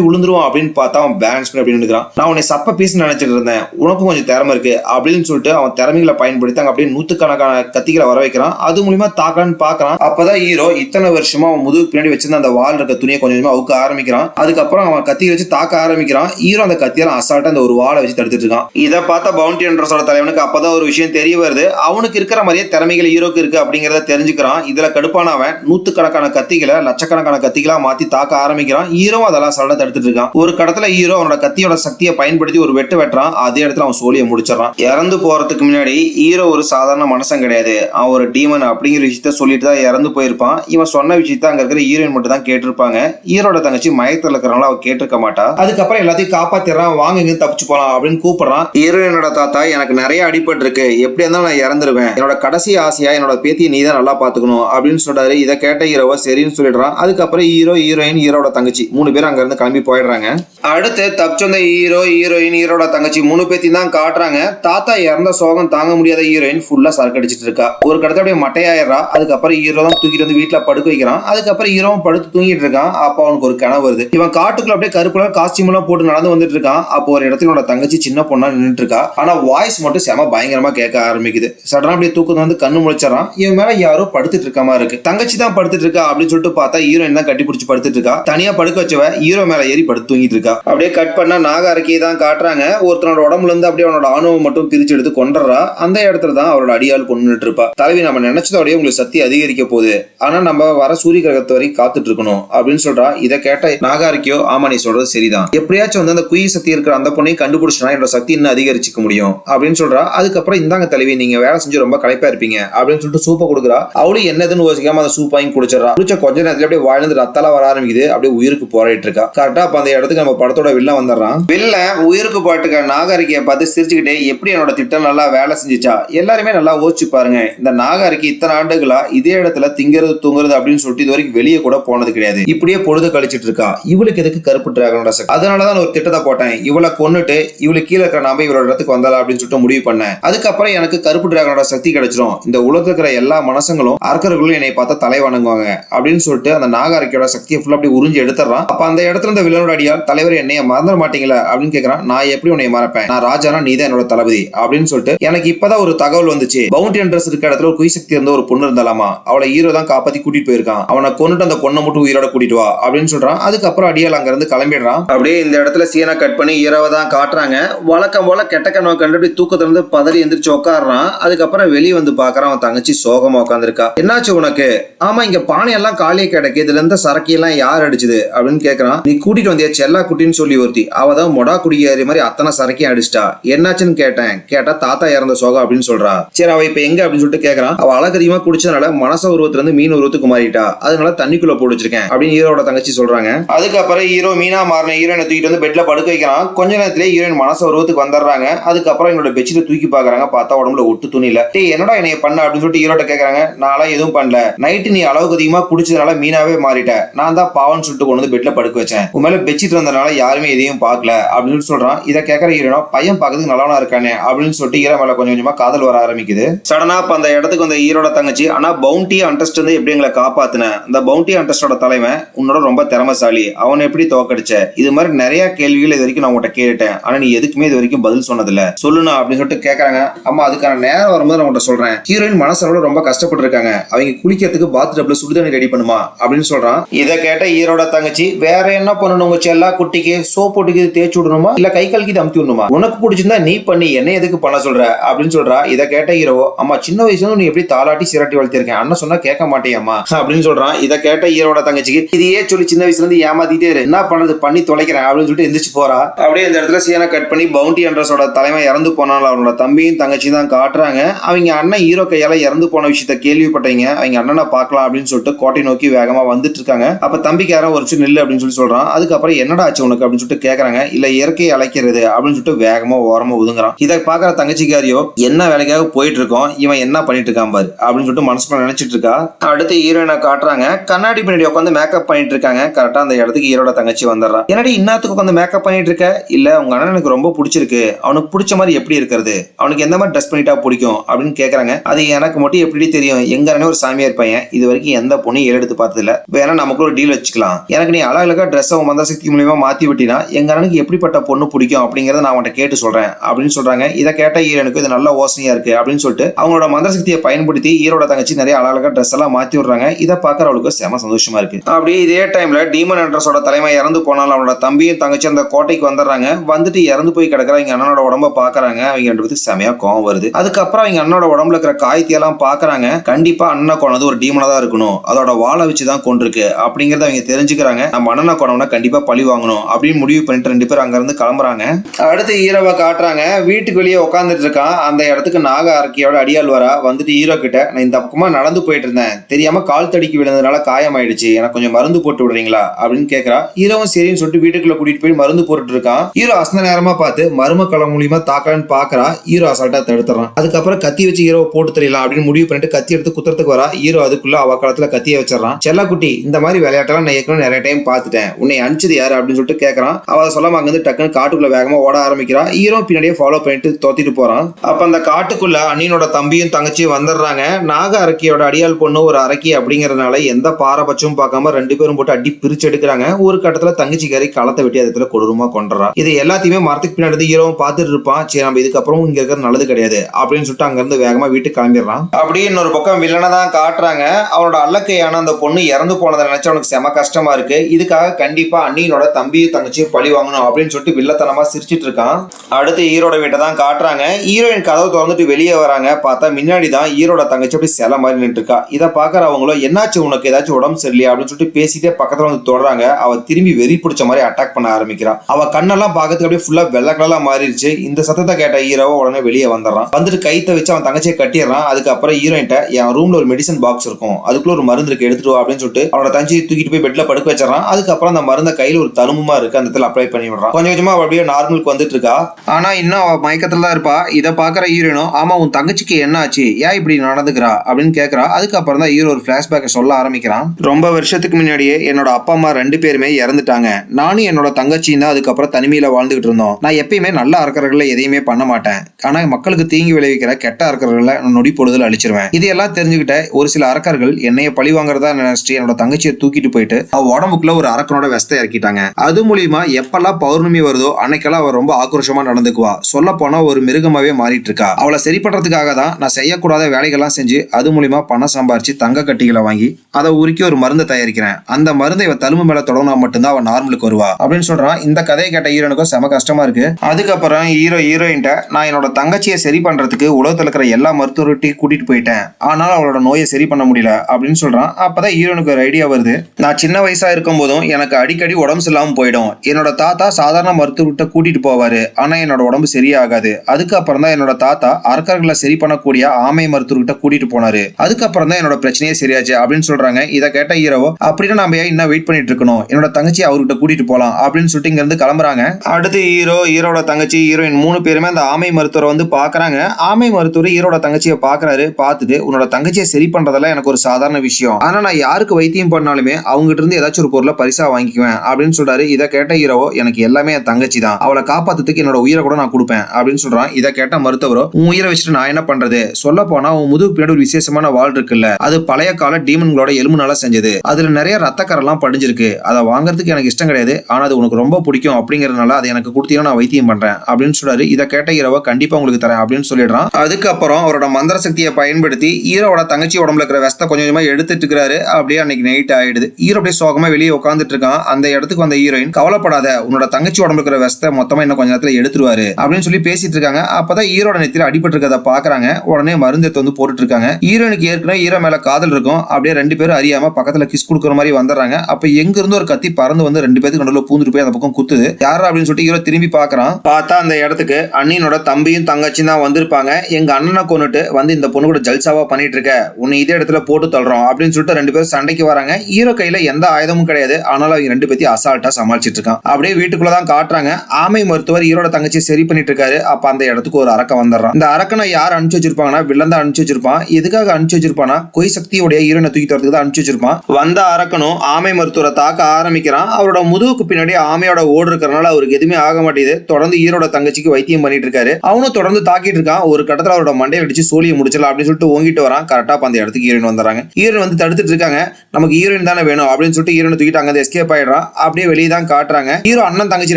விழுந்துருவான் அப்படின்னு பார்த்தா அவன் பேலன்ஸ் பண்ணி அப்படின்னு நான் உன்னை சப்ப பீஸ் நினைச்சிட்டு இருந்தேன். உனக்கும் கொஞ்சம் திறமை இருக்கு அப்படின்னு சொல்லிட்டு அவன் திறமைகளை பயன்படுத்தி அங்க அப்படியே நூத்துக்கணக்கான கத்திகளை வர வைக்கிறான். அது மூலியமா தாக்கலான்னு பாக்குறான் அப்பதான் ஹீரோ இத்தனை வருஷமா அவன் முதுகு பின்னாடி வச்சிருந்த அந்த வால் இருக்க துணியை கொஞ்சம் கொஞ்சமா அவுக்க ஆரம்பிக்கிறான். அதுக்கப்புறம் அவன் கத்தியை வச்சு தாக்க ஆரம்பிக்கிறான். ஹீரோ அந்த கத்தியெல்லாம் அசால்ட்டா அந்த ஒரு வாழை வச்சு தடுத்துட்டு இருக்கான். இதை பார்த்தா பவுண்டி என்ட்ரஸோட தலைவனுக்கு அப்பதான் ஒரு விஷயம் தெரிய வருது. அவனுக்கு இருக்கிற மாதிரியே திறமைகள் ஹீரோக்கு இருக்கு அப்படிங்கறத தெரிஞ்சுக்கிறான். இதுல கடுப்பான அவன் நூத்துக்கணக்கான கத்திகளை லட்சக்கணக்கான கத்திகளா மாத்தி தாக்க ஆரம்பிக்கிறான். ஹீரோ அதெல்லாம் சரள தடுத்துட்டு இருக்கான். ஒரு கடத்துல ஹீரோ அவனோட கத்தியோட சக்தியை பயன்படுத்தி ஒரு வெட்டு வெட்டுறான். அதே இடத்துல அவன் சோழியை முடிச்சிடறான். இறந்து போறதுக்கு முன்னாடி ஹீரோ ஒரு சாதாரண மனசன் கிடையாது. அவன் ஒரு டீமன் அப்படிங்கிற விஷயத்த சொல்லிட்டு தான் இறந்து போயிருப்பான். இவன் சொன்ன விஷயத்த அங்க இருக்கிற ஹீரோயின் மட்டும் தான் கேட்டிருப்பாங்க. ஹீரோட தங்கச்சி மயத்தில் இருக்கிறவங்கள அவ கேட்டிருக்க மாட்டா. அதுக்கப்புறம் எல்லாத்தையும் காப்பாத்திடுறான் வாங்க இங்கே தப்பிச்சு போலாம் அப்படின்னு கூப்பிடுறான். ஹீரோயினோட தாத்தா எனக்கு நிறைய அடிபட்டு இருக்கு எப்படி இருந்தாலும் நான் இறந்துருவேன். என்னோட கடைசி ஆசையா என்னோட பேத்தியை நீ தான் நல்லா பாத்துக்கணும் அப்படின்னு சொல்றாரு. இதை கேட்ட ஹீரோவா சரின்னு சொல்லிடுறான். அதுக்கப்புறம் ஹீரோ ஹீரோயின் ஹீரோட தங்கச்சி மூணு பேரும் அங்க இருந்து கிளம்பி போயிடுறாங்க. அடுத்து தப்பிச்சு வந்த ஹீரோ ஹீரோயின் ஹீரோட தங்கச்சி மூணு பேத்தையும் தான் காட்டுறாங்க. தாத்தா இறந்த சோகம் தாங்க முடியாத ஹீரோயின் ஃபுல்லா சரக்கு அடிச்சிட்டு இருக்கா. ஒரு கடத்த அப்படியே மட்டையாயிரா அதுக்கப்புறம் ஹீரோ தான் தூக்கிட்டு வந்து வீட்டுல படுக்க வைக்கிறான். அதுக்கப்புறம் ஹீரோவும் படுத்து தூங்கிட்டு இருக்கான். அப்ப அவனுக்கு ஒரு கனவு வருது. இவன் காட்டுக்குள்ள அப்படியே கருப்புல காஸ்டியூம் எல்லாம் போட்டு நடந்து வந்துட்டு இருக்கான். அப்போ ஒரு இடத்துல தங்கச்சி சின்ன பொண்ணா நின்றுட்டு இருக்கா. ஆனா வாய்ஸ் மட்டும் செம பயங்கரமா கேட்க ஆரம்பிக்குது. சடனா அப்படியே தூக்கம் வந்து கண்ணு முழிச்சிடறான். இவன் மேல யாரோ படுத்துட்டு இருக்க மாதிரி இருக்கு. தங்கச்சி தான் படுத்துட்டு இருக்கா அப்படின்னு சொல்லிட்டு பார்த்தா ஹீரோயின் தான் கட்டி பிடிச்சி படுத்துட்டு இருக்கா. தனியா படுக்க வச்சவ ஹீரோ மேல ஏறி படுத்து தூங்கிட்டு இருக்கா. அப்படியே கட் பண்ணா நாக அரக்கியை தான் காட்டுறாங்க. ஒருத்தனோட உடம்புல இருந்து அப்படியே அவனோட ஆணவம் மட்டும் பிரிச்சு எடுத்து கொண்டுறா அந்த இடத்துல தான் அவரோட அடியாள் கொண்டுட்டு இருப்பா. தலைவி நம்ம நினைச்சதோடய உங்களுக்கு சக்தி அதிகரிக்க போகுது. ஆனா நம்ம வர சூரிய கிரகத்தை வரைக்கும் காத்துட்டு இருக்கணும் அப்படின்னு சொல்றா. இதை கேட்ட நாகாரிக்கோ ஆமா நீ சொல்றது சரிதான். எப்படியாச்சும் வந்து அந்த குயி சக்தி இருக்கிற அந்த பொண்ணையும் கண்டுபிடிச்சனா என்னோட சக்தி இன்னும் அதிகரிச்சுக்க முடியும் அப்படின்னு சொல்றா. அதுக்கப்புறம் இந்தாங்க தலைவி நீங்க வேலை செஞ்சு ரொம்ப களைப்பா இருப்பீங்க அப்படின்னு சொல்லிட்டு சூப்பை கொடுக்குறா. அவளும் என்னதுன்னு யோசிக்காம அந்த சூப்பாயும் குடிச்சிடறா. குடிச்ச கொஞ்ச நேரத்துல அப்படியே வாழ்ந்து ரத்தால வர ஆரம்பிக்குது. அப்படியே உயிருக்கு போராடிட்டு இருக்கா. கரெக்டா அப்ப அந்த இடத்துக்கு நம்ம படத்தோட வில்ல வந்துடுறான். வில்ல உயிருக்கு பாட்டுக்க நாகாரிக்கையை பார்த்து சிரிச்சுக்கிட்டே எப்படி என்னோட திட்டம் நல்லா வேலை செஞ்சு செஞ்சுச்சா எல்லாருமே நல்லா யோசிச்சு பாருங்க. இந்த நாகாரிக்கை இத்தனை ஆண்டுகளா இதே இடத்துல திங்கிறது தூங்குறது அப்படின்னு சொல்லிட்டு இது வரைக்கும் வெளியே கூட போனது கிடையாது. இப்படியே பொழுது கழிச்சிட்டு இருக்கா. இவளுக்கு எதுக்கு கருப்பு டிராகனோட சக்தி அதனாலதான் ஒரு திட்டத்தை போட்டேன். இவளை கொன்னுட்டு இவளுக்கு கீழே இருக்கிற நாம இவளோட இடத்துக்கு வந்தாளா அப்படின்னு சொல்லிட்டு முடிவு பண்ணேன். அதுக்கப்புறம் எனக்கு கருப்பு டிராகனோட சக்தி கிடைச்சிரும். இந்த உலகத்துல இருக்கிற எல்லா மனசங்களும் அரக்கர்களும் என்னை பார்த்தா தலை வணங்குவாங்க அப்படின்னு சொல்லிட்டு அந்த நாகாரிக்கையோட சக்தியை ஃபுல்லா அப்படி உறிஞ்சு எடுத்துறான் அப்ப அந்த இடத்துல இருந்த வில்லனோட அடியால் தலைவர் என்னைய மறந்துட மாட்டீங்களா அப்படின்னு கேக்குறான். நான் எப்படி உன்னை மறப்பேன்? நான் ராஜானா நீ தான் என்னோட தளபதி அப்படின்னு சொல்லிட்டு எனக்கு இப்பதான் ஒரு தகவல் வந்துச்சு. பவுண்டி அண்ட்ரஸ் இருக்க இடத்துல ஒரு குய் சக்தி இருந்த ஒரு பொண்ணு இருந்தாலாமா? அவளை ஹீரோ தான் காப்பாத்தி கூட்டிட்டு போயிருக்கான். அவனை கொண்டுட்டு அந்த பொண்ணை மட்டும் உயிரோட கூட்டிட்டு வா அப்படின்னு சொல்றான். அதுக்கப்புறம் அடியால் அங்க இருந்து கிளம்பிடுறான். அப்படியே இந்த இடத்துல சீனா கட் பண்ணி ஹீரோவை தான் காட்டுறாங்க. வழக்கம் போல கெட்ட கனவை கண்டு அப்படி தூக்கத்துல இருந்து பதறி எந்திரிச்சு உட்காடுறான் அதுக்கப்புறம் வெளியே வந்து பாக்குறான் அவன் தங்கச்சி சோகமா உட்காந்துருக்கா என்னாச்சு உனக்கு? ஆமா இங்க பானையெல்லாம் காலியே கிடக்கு. இதுல இருந்த சரக்கு எல்லாம் யார் அடிச்சது? அப்படின்னு கேக்குறான். நீ கூட்டிட்டு வந்தியா? செல்லா குட்டின்னு சொல்லி ஒருத்தி. அவ தான் மொடா குடியேறி மாதிரி அத்தனை சரக்கையும் அடிச்சிட்டா. என்னாச்சுன்னு கேட்டேன். கேட்டா தாத்தா இறந்த சோகம் அப்படின்னு சொல்றா. சரி அவ இப்ப எங்க அப்படின்னு சொல்லிட்டு கேக்குறான். அவ அளவுக்கு அதிகமா குடிச்சதுனால மனச உருவத்துல இருந்து மீன் உருவத்துக்கு மாறிட்டா. அதனால தண்ணிக்குள்ள போட்டு வச்சிருக்கேன் அப்படின்னு ஹீரோட தங்கச்சி சொல்றாங்க. அதுக்கப்புறம் ஹீரோ மீனா மாறின ஹீரோயினை தூக்கிட்டு வந்து பெட்ல படுக்க வைக்கிறான். கொஞ்ச நேரத்திலே ஹீரோயின் மனச உருவத்துக்கு வந்துடுறாங்க. அதுக்கப்புறம் என்னோட பெட்ஷீட்டை தூக்கி பாக்குறாங்க பார்த்தா உடம்புல ஒட்டு துணி இல்ல. என்னடா என்னைய பண்ண அப்படின்னு சொல்லிட்டு ஹீரோட்ட கேக்குறாங்க. நாளா எதுவும் பண்ணல. நைட்டு நீ அளவுக்கு அதிகமா குடிச்சதுனால மீனாவே மாறிட்ட. நான் தான் பாவம்னு சொல்லிட்டு கொண்டு வந்து பெட்ல படுக்க வச்சேன். உன் மேல பெட்ஷீட் வந்தனால யாருமே எதையும் பார்க்கல அப்படின்னு சொல்றான். இதை கேட்கற ஹீரோனா பையன் பார்க்கறதுக்கு நல்லவனா இருக்கானே அப்படின்னு சொல்லிட்டு ஹீரோ மேல கொஞ்சம் கொஞ்சமா காதல் வர ஆரம்பிக்குது. சடனா அப்ப அந்த இடத்துக்கு வந்த ஹீரோட தங்கச்சி ஆனா பவுண்டி அண்டஸ்ட் வந்து எப்படி எங்களை காப்பாத்துன? அந்த பவுண்டி அண்டஸ்டோட தலைவன் உன்னோட ரொம்ப திறமசாலி. அவனை எப்படி தோக்கடிச்ச? இது மாதிரி நிறைய கேள்விகள் இது வரைக்கும் நான் உங்கள்கிட்ட கேட்டேன் ஆனா நீ எதுக்குமே இது வரைக்கும் பதில் சொன்னதில்ல. சொல்லுண்ணா அப்படின்னு சொல்லிட்டு கேக்குறாங்க. அம்மா அதுக்கான நேரம் வரும்போது நான் உங்கள்கிட்ட சொல்றேன். ஹீரோயின் மனசளவுல ரொம்ப கஷ்டப்பட்டு இருக்காங்க அவங்க குளிக்கிறதுக்கு பாத் டப்ல சுடுதண்ணி ரெடி பண்ணுமா? அப்படின்னு சொல்றான். இதை கேட்ட ஹீரோட தங்கச்சி வேற என்ன பண்ணணும்? உங்க செல்லா குட்டிக்கு சோப் போட்டுக்கு தேய்ச்சி விடணுமா? இல்ல கை கல்கி அமுத்தி விடணுமா? உனக்கு பிடிச்சிருந்தா நீ பண்ணி. என்ன எதுக்கு பண்ண சொல்ற? அப்படின்னு சொல்றா இதை கேட்ட ஹீரோ அம்மா சின்ன வயசுல இருந்து நீ எப்படி தாலாட்டி சிரட்டி வளர்த்திருக்கேன் அண்ணன் சொன்னா கேட்க மாட்டேயம்மா அப்படின்னு சொல்றான் இதை கேட்ட ஹீரோட தங்கச்சிக்கு இதையே சொல்லி சின்ன வயசுல இருந்து ஏமாத்திட்டே இரு. என்ன பண்றது? பண்ணி தொலைக்கிறேன் அப்படின்னு சொல்லிட்டு எந்திரிச்சு போறா. அப்படியே இந்த இடத்துல சீனா கட் பண்ணி பவுண்டி அண்ட்ரஸோட தலைமை இறந்து போனால அவனோட தம்பியும் தங்கச்சியும் தான் காட்டுறாங்க. அவங்க அண்ணன் ஹீரோ கையால இறந்து போன விஷயத்த கேள்விப்பட்டீங்க. அவங்க அண்ணனை பார்க்கலாம் அப்படின்னு சொல்லிட்டு கோட்டை நோக்கி வேகமா வந்துட்டு இருக்காங்க. அப்ப தம்பிக்கு யாரோ ஒரு நில்லு அப்படின்னு சொல்லி சொல்றான். அதுக்கப்புறம் என்னடா ஆச்சு உனக்கு? அப்படின்னு சொல்லிட்டு கேக்குறாங்க. இல்ல இயற்கையை அழைக்கிறது அப்படின்னு சொல்லிட்டு வேகமா ஓரமா ஒதுங்குறான். இதை பாக்குற தங்கச்சிக்காரியோ என்ன வேலைக்காக போயிட்டு இருக்கோம் இவன் என்ன பண்ணிட்டு இருக்கான் பாரு அப்படின்னு சொல்லிட்டு மனசுக்குள்ள நினைச்சிட்டு இருக்கா அடுத்து ஹீரோயினை காட்டுறாங்க? கண்ணாடி பின்னாடி உட்காந்து மேக்கப் பண்ணிட்டு இருக்காங்க கரெக்டா அந்த இடத்துக்கு ஹீரோட தங்கச்சி வந்துடுறா. என்னடி இன்னத்துக்கு உட்காந்து மேக்கப் பண்ணிட்டு இருக்க இல்ல உங்க அண்ணன் எனக்கு ரொம்ப பிடிச்சிருக்கு. அவனுக்கு பிடிச்ச மாதிரி எப்படி இருக்கிறது? அவனுக்கு எந்த மாதிரி ட்ரெஸ் பண்ணிட்டா பிடிக்கும்? அப்படின்னு கேக்குறாங்க. அது எனக்கு மட்டும் எப்படி தெரியும்? எங்க அண்ணன் ஒரு சாமியார் பையன். இது வரைக்கும் எந்த பொண்ணையும் ஏறெடுத்து பார்த்ததில்ல. வேணா நமக்கு ஒரு டீல் வச்சுக்கலாம். எனக்கு நீ அழகழகா ட்ரெஸ்ஸை மந்த சக்தி மூலியமா மாத்தி விட்டினா எங்க அண்ணனுக்கு எப்படிப்பட்ட பொண்ணு பிடிக்கும் அப்படிங்கறத நான் அவன்கிட்ட கேட்டு சொல்றேன். அப்படின்னு சொல்றாங்க. இதை கேட்ட ஹீரோனுக்கு இது நல்ல யோசனையா இருக்கு அப்படின்னு சொல்லிட்டு அவங்களோட மந்திர சக்தியை பயன்படுத்தி ஈரோட தங்கச்சி நிறைய அழகழகா ட்ரெஸ் எல்லாம் மாத்தி விடுறாங்க. இதை பார்க்கற அவளுக்கு செம சந்தோஷமா இருக்கு. அப்படியே இதே டைம்ல டீமன் அண்ட்ரஸோட தலைமை இறந்து போனாலும் அவனோட தம்பியும் தங்கச்சி அந்த கோட்டைக்கு வந்துடுறாங்க. வந்துட்டு இறந்து போய் கிடக்குற இவங்க அண்ணனோட உடம்ப பாக்குறாங்க அவங்க ரெண்டு பேருக்கு செமையா கோவம் வருது. அதுக்கப்புறம் அவங்க அண்ணனோட உடம்புல இருக்கிற காயத்தை எல்லாம் பாக்குறாங்க கண்டிப்பா அண்ணனை கொண்டது ஒரு டீமனா தான் இருக்கணும். அதோட வாழை வச்சு தான் கொண்டிருக்கு அப்படிங்கறத அவங்க தெரிஞ்சுக்கிறாங்க. நம்ம அண்ணனை கொண்டவனா கண்டிப்பா பழி வாங்கணும் அப்படின்னு முடிவு பண்ணிட்டு ரெண்டு பேரும் அங்க இருந்து கிளம்புறாங்க. அடுத்து ஈரவை காட்டுறாங்க. வீட்டுக்கு வெளியே உட்காந்துட்டு இருக்கான். அந்த இடத்துக்கு நாக அரக்கியோட அடியாழ்வாரா வந்துட்டு ஹீரோ கிட்ட நான் இந்த பக்கமா நடந்து போயிட்டு இருந்தேன் தெரியாம கால் தடிக்கு விழுந்ததுனால காயமாயிடுச்சு. எனக்கு கொஞ்சம் மருந்து போட்டு விடுறீங்களா? அப்படின்னு கேக்குறா. ஹீரோவும் சரின்னு சொல்லிட்டு வீட்டுக்குள்ள கூட்டிட்டு போய் மருந்து போட்டுட்டு இருக்கான் ஹீரோ அசந்த நேரமா பார்த்து மரும களம் மூலியமா தாக்கலான்னு பாக்குறா. ஹீரோ அசால்ட்டா தடுத்துறான். அதுக்கப்புறம் கத்தி வச்சு ஹீரோ போட்டு தெரியலாம் அப்படின்னு முடிவு பண்ணிட்டு கத்தி எடுத்து குத்துறதுக்கு வரா. ஹீரோ அதுக்குள்ள அவ காலத்துல கத்திய வச்சிடறான். செல்லக்குட்டி இந்த மாதிரி விளையாட்டெல்லாம் நான் ஏற்கனவே நிறைய டைம் பார்த்துட்டேன். உன்னை அனுப்பிச்சது யாரு? அப்படின்னு சொல்லிட்டு கேட்கறான் அவ அதை சொல்லாம அங்கிருந்து டக்குன்னு காட்டுக்குள்ள வேகமா ஓட ஆரம்பிக்கிறா. ஹீரோ பின்னாடியே ஃபாலோ பண்ணிட்டு தோத்திட்டு போறான். அப்ப அந்த காட்டுக்குள்ள அண்ணினோட தம்பியும் தங்கச்சியும் வந்துடுறாங்க. நாக அரக்கியோட அடியாள் பொண்ணு ஒரு அரக்கி அப்படிங்கிறதுனால எந்த பாரபட்சமும் பார்க்காம ரெண்டு பேரும் போட்டு அடி பிரிச்சு எடுக்கிறாங்க. ஒரு கட்டத்துல தங்கச்சி கறி களத்தை வெட்டி அதுல கொடூரமா கொண்டுறா இது எல்லாத்தையுமே மரத்துக்கு பின்னாடி ஹீரோவும் பார்த்துட்டு இருப்பான். சரி நம்ம இதுக்கப்புறம் இங்க இருக்கிறது நல்லது கிடையாது அப்படின்னு சொல்லிட்டு அங்கேருந்து வேகமாக வேகமா வீட்டுக்கு கிளம்பிடுறான். அப்படியே இன்னொரு பக்கம் வில்லனை தான் காட்டுறாங்க. அவனோட அல்லக்கையான அந்த பொண்ணு இறந்து போனதை நினைச்சு அவனுக்கு செம கஷ்டமா இருக்கு. இதுக்காக கண்டிப்பா அண்ணியோட தம்பியும் தங்கச்சியும் பழி வாங்கணும் அப்படின்னு சொல்லிட்டு வில்லத்தனமா சிரிச்சிட்டு இருக்கான். அடுத்து ஹீரோட வீட்டை தான் காட்டுறாங்க. ஹீரோயின் கதவு திறந்துட்டு வெளியே வராங்க. பார்த்தா முன்னாடி தான் ஈரோட தங்கச்சி அப்படி சில மாதிரி நின்றுருக்கா. இதை பார்க்குற அவங்களோ என்னாச்சு உனக்கு? ஏதாச்சும் உடம்பு சரியில்லையா? அப்படின்னு சொல்லிட்டு பேசிட்டே பக்கத்தில் வந்து தொடறாங்க. அவ திரும்பி வெறி பிடிச்ச மாதிரி அட்டாக் பண்ண ஆரம்பிக்கிறான் அவ கண்ணெல்லாம் பார்க்கறதுக்கு அப்படியே ஃபுல்லாக வெள்ளை கலராக மாறிடுச்சு. இந்த சத்தத்தை கேட்ட ஹீரோவை உடனே வெளியே வந்துடுறான். வந்துட்டு கைத்தை வச்சு அவன் தங்கச்சியை கட்டிடுறான். அதுக்கப்புறம் ஹீரோயின்ட்ட என் ரூம்ல ஒரு மெடிசன் பாக்ஸ் இருக்கும். அதுக்குள்ள ஒரு மருந்து இருக்கு எடுத்துட்டு வா அப்படின்னு சொல்லிட்டு அவனோட தங்கச்சியை தூக்கிட்டு போய் பெட்ல படுக்க வச்சிடறான். அதுக்கப்புறம் அந்த மருந்தை கையில் ஒரு தருமமா இருக்கு அந்த இடத்துல அப்ளை பண்ணி விடுறான். கொஞ்சம் கொஞ்சமா அப்படியே நார்மலுக்கு வந்துட்டு இருக்கா. ஆனா இன்னும் அவ மயக்கத்துல தான் இருப்பா. இதை பார்க்க கேட்குற ஹீரோனும் ஆமாம் உன் தங்கச்சிக்கு என்ன ஆச்சு ஏன் இப்படி நடந்துக்கிறா? அப்படின்னு கேட்குறா அதுக்கப்புறம் தான் ஹீரோ ஒரு ஃப்ளாஷ்பேக்கை சொல்ல ஆரம்பிக்கிறான். ரொம்ப வருஷத்துக்கு முன்னாடியே என்னோட அப்பா அம்மா ரெண்டு பேருமே இறந்துட்டாங்க. நானும் என்னோட தங்கச்சியும் தான் அதுக்கப்புறம் தனிமையில் வாழ்ந்துகிட்டு இருந்தோம். நான் எப்பயுமே நல்ல அறக்கிறகளை எதையுமே பண்ண மாட்டேன். ஆனால் மக்களுக்கு தீங்கி விளைவிக்கிற கெட்ட அறக்கிறகளை நான் நொடி பொழுதில் அழிச்சிருவேன். இதையெல்லாம் தெரிஞ்சுக்கிட்ட ஒரு சில அரக்கர்கள் என்னைய பழி வாங்குறதா நினைச்சிட்டு என்னோட தங்கச்சியை தூக்கிட்டு போயிட்டு அவ உடம்புக்குள்ள ஒரு அரக்கனோட வெஸ்தை இறக்கிட்டாங்க. அது மூலியமா எப்பெல்லாம் பௌர்ணமி வருதோ அன்னைக்கெல்லாம் அவர் ரொம்ப ஆக்ரோஷமா நடந்துக்குவா. சொல்ல போனா ஒரு மிருகமாவே மாறிட்டு இருக்கா? அவளை சரி பண்றதுக்காக தான் நான் செய்யக்கூடாத வேலைகள்லாம் செஞ்சு அது மூலியமா பணம் சம்பாரிச்சு தங்க கட்டிகளை வாங்கி அதை உருக்கி ஒரு மருந்தை தயாரிக்கிறேன். அந்த மருந்தை இவ தழும்பு மேல தொடங்கினா மட்டும்தான் அவன் நார்மலுக்கு வருவா. அப்படின்னு சொல்றான். இந்த கதையை கேட்ட ஹீரோனுக்கும் செம கஷ்டமா இருக்கு. அதுக்கப்புறம் ஹீரோ ஹீரோயின்ட்ட நான் என்னோட தங்கச்சியை சரி பண்றதுக்கு உலகத்தில் இருக்கிற எல்லா மருத்துவர்கிட்டையும் கூட்டிட்டு போயிட்டேன். ஆனால் அவளோட நோயை சரி பண்ண முடியல அப்படின்னு சொல்றான். அப்பதான் ஹீரோனுக்கு ஒரு ஐடியா வருது. நான் சின்ன வயசா இருக்கும் போதும் எனக்கு அடிக்கடி உடம்பு சரியில்லாம போயிடும். என்னோட தாத்தா சாதாரண சாதாரண மருத்துவர்கிட்ட கூட்டிட்டு போவாரு. ஆனா என்னோட உடம்பு சரியாகாது. அதுக்கப்புறம் தான் என்னோட தாத்தா அரக்கர்களை சரி பண்ணக்கூடிய ஆமை மருத்துவர்கிட்ட கூட்டிட்டு போனாரு. அதுக்கப்புறம் தான் என்னோட பிரச்சனையே சரியாச்சு அப்படின்னு சொல்றாங்க. இதை கேட்ட ஹீரோ அப்படின்னா நம்ம ஏன் இன்னும் வெயிட் பண்ணிட்டு இருக்கணும்? என்னோட தங்கச்சி அவர்கிட்ட கூட்டிட்டு போலாம் அப்படின்னு சொல்லிட்டு இங்க இருந்து கிளம்புறாங்க. அடுத்து ஹீரோ ஹீரோட தங்கச்சி ஹீரோயின் மூணு பேருமே அந்த ஆமை மருத்துவரை வந்து பாக்குறாங்க. ஆமை மருத்துவர் ஹீரோட தங்கச்சியை பாக்குறாரு. பார்த்துட்டு உன்னோட தங்கச்சியை சரி பண்றதெல்லாம் எனக்கு ஒரு சாதாரண விஷயம். ஆனா நான் யாருக்கு வைத்தியம் பண்ணாலுமே அவங்ககிட்ட இருந்து ஏதாச்சும் ஒரு பொருளை பரிசா வாங்கிக்குவேன் அப்படின்னு சொல்றாரு. இதை கேட்ட ஹீரோவோ எனக்கு எல்லாமே என் தங்கச்சி தான் அவளை காப்பாத்துறதுக்கு என்னோட உயிரை கூட நான் கொடுப்பேன் அப்படின்னு சொல்றான். இதை கேட்ட மருத்துவர் உன் உயிரை வச்சுட்டு நான் என்ன பண்றது? சொல்ல போனா உன் முதுகு பின்னாடி ஒரு விசேஷமான வால் இருக்குல்ல அது பழைய கால டீமன்களோட எலும்புனால செஞ்சது. அதுல நிறைய ரத்தக்கரெல்லாம் படிஞ்சிருக்கு. அதை வாங்குறதுக்கு எனக்கு இஷ்டம் கிடையாது. ஆனா அது உனக்கு ரொம்ப பிடிக்கும். அப்படிங்கறதுனால அதை எனக்கு கொடுத்தீங்கன்னா நான் வைத்தியம் பண்றேன். அப்படின்னு சொல்றாரு. இதை கேட்ட இரவ கண்டிப்பா உங்களுக்கு தரேன். அப்படின்னு சொல்லிடுறான். அதுக்கப்புறம் அவரோட மந்திர சக்தியை பயன்படுத்தி ஹீரோவோட தங்கச்சி உடம்புல இருக்கிற வெஸ்த கொஞ்சம் கொஞ்சமா எடுத்துட்டு இருக்கிறாரு. அப்படியே அன்னைக்கு நைட் ஆயிடுது. ஹீரோ அப்படியே சோகமா வெளியே உட்காந்துட்டு இருக்கான். அந்த இடத்துக்கு வந்த ஹீரோயின் கவலைப்படாத. உன்னோட தங்கச்சி உடம்புல இருக்கிற வெஸ்த மொத்தமா இன்னும் கொஞ்ச நேரத்துல எடுத்துருவாரு. அப்படின்னு சொல்லி பேசிட்டு இருக்காங்க. அப்பதான் ஈரோட நெத்தியில அடிபட்டு பார்க்குறாங்க பாக்குறாங்க. உடனே மருந்து எடுத்து வந்து போட்டுட்டு இருக்காங்க ஹீரோனுக்கு ஏற்கனவே ஹீரோ மேல காதல் இருக்கும். அப்படியே ரெண்டு பேரும் அறியாம பக்கத்துல கிஸ் கொடுக்குற மாதிரி வந்துடுறாங்க. அப்போ எங்க இருந்து ஒரு கத்தி பறந்து வந்து ரெண்டு பேருக்கு நடுவில் பூந்துட்டு போய் அந்த பக்கம் குத்துது. யாரா அப்படின்னு சொல்லிட்டு ஹீரோ திரும்பி பாக்குறான். பார்த்தா அந்த இடத்துக்கு அண்ணினோட தம்பியும் தங்கச்சியும் தான் வந்திருப்பாங்க. எங்க அண்ணனை கொண்டுட்டு வந்து இந்த பொண்ணு கூட ஜல்சாவா பண்ணிட்டு இருக்க உன்னை இதே இடத்துல போட்டு தள்ளுறோம் அப்படின்னு சொல்லிட்டு ரெண்டு பேரும் சண்டைக்கு வராங்க. ஹீரோ கையில எந்த ஆயுதமும் கிடையாது. ஆனாலும் அவங்க ரெண்டு பேத்தையும் அசால்ட்டா சமாளிச்சிட்டு இருக்கான் அப்படியே வீட்டுக்குள்ளே தான் காட்டுறாங்க. ஆமை மருத்துவர் ஹீரோட தங்கச்சி சரி பண்ணிட்டு இருக்காரு அப்ப அந்த இடத்துக்கு ஒரு அரக்கம் வந்துடுறான் இந்த அரக்கனை யார் அனுப்பிச்சு வச்சிருப்பாங்கன்னா வில்லன் தான் அனுப்பிச்சு வச்சிருப்பான். எதுக்காக அனுப்பிச்சு வச்சிருப்பானா கொய் சக்தியோடைய ஹீரோனை தூக்கி தரத்துக்கு தான் அனுப்பிச்சு வச்சிருப்பான். வந்த அரக்கனும் ஆமை மருத்துவரை தாக்க ஆரம்பிக்கிறான். அவரோட முதுகுக்கு பின்னாடி ஆமையோட ஓடு இருக்கிறனால அவருக்கு எதுவுமே ஆக மாட்டேங்குது. தொடர்ந்து ஈரோட தங்கச்சிக்கு வைத்தியம் பண்ணிட்டு இருக்காரு. அவனும் தொடர்ந்து தாக்கிட்டு இருக்கான். ஒரு கட்டத்தில் அவரோட மண்டையை அடிச்சு சோழியை முடிச்சலாம் அப்படின்னு சொல்லிட்டு ஓங்கிட்டு வரான். கரெக்டா அந்த இடத்துக்கு ஈரன் வந்துடுறாங்க. ஈரன் வந்து தடுத்துட்டு இருக்காங்க. நமக்கு ஈரன் தானே வேணும் அப்படின்னு சொல்லிட்டு ஹீரோனை தூக்கிட்டு அங்கே எஸ்கேப் ஆயிடுறான். அப்படியே வெளியே தான் காட்டுறாங்க. ஹீரோ அண்ணன் தங்கச்சி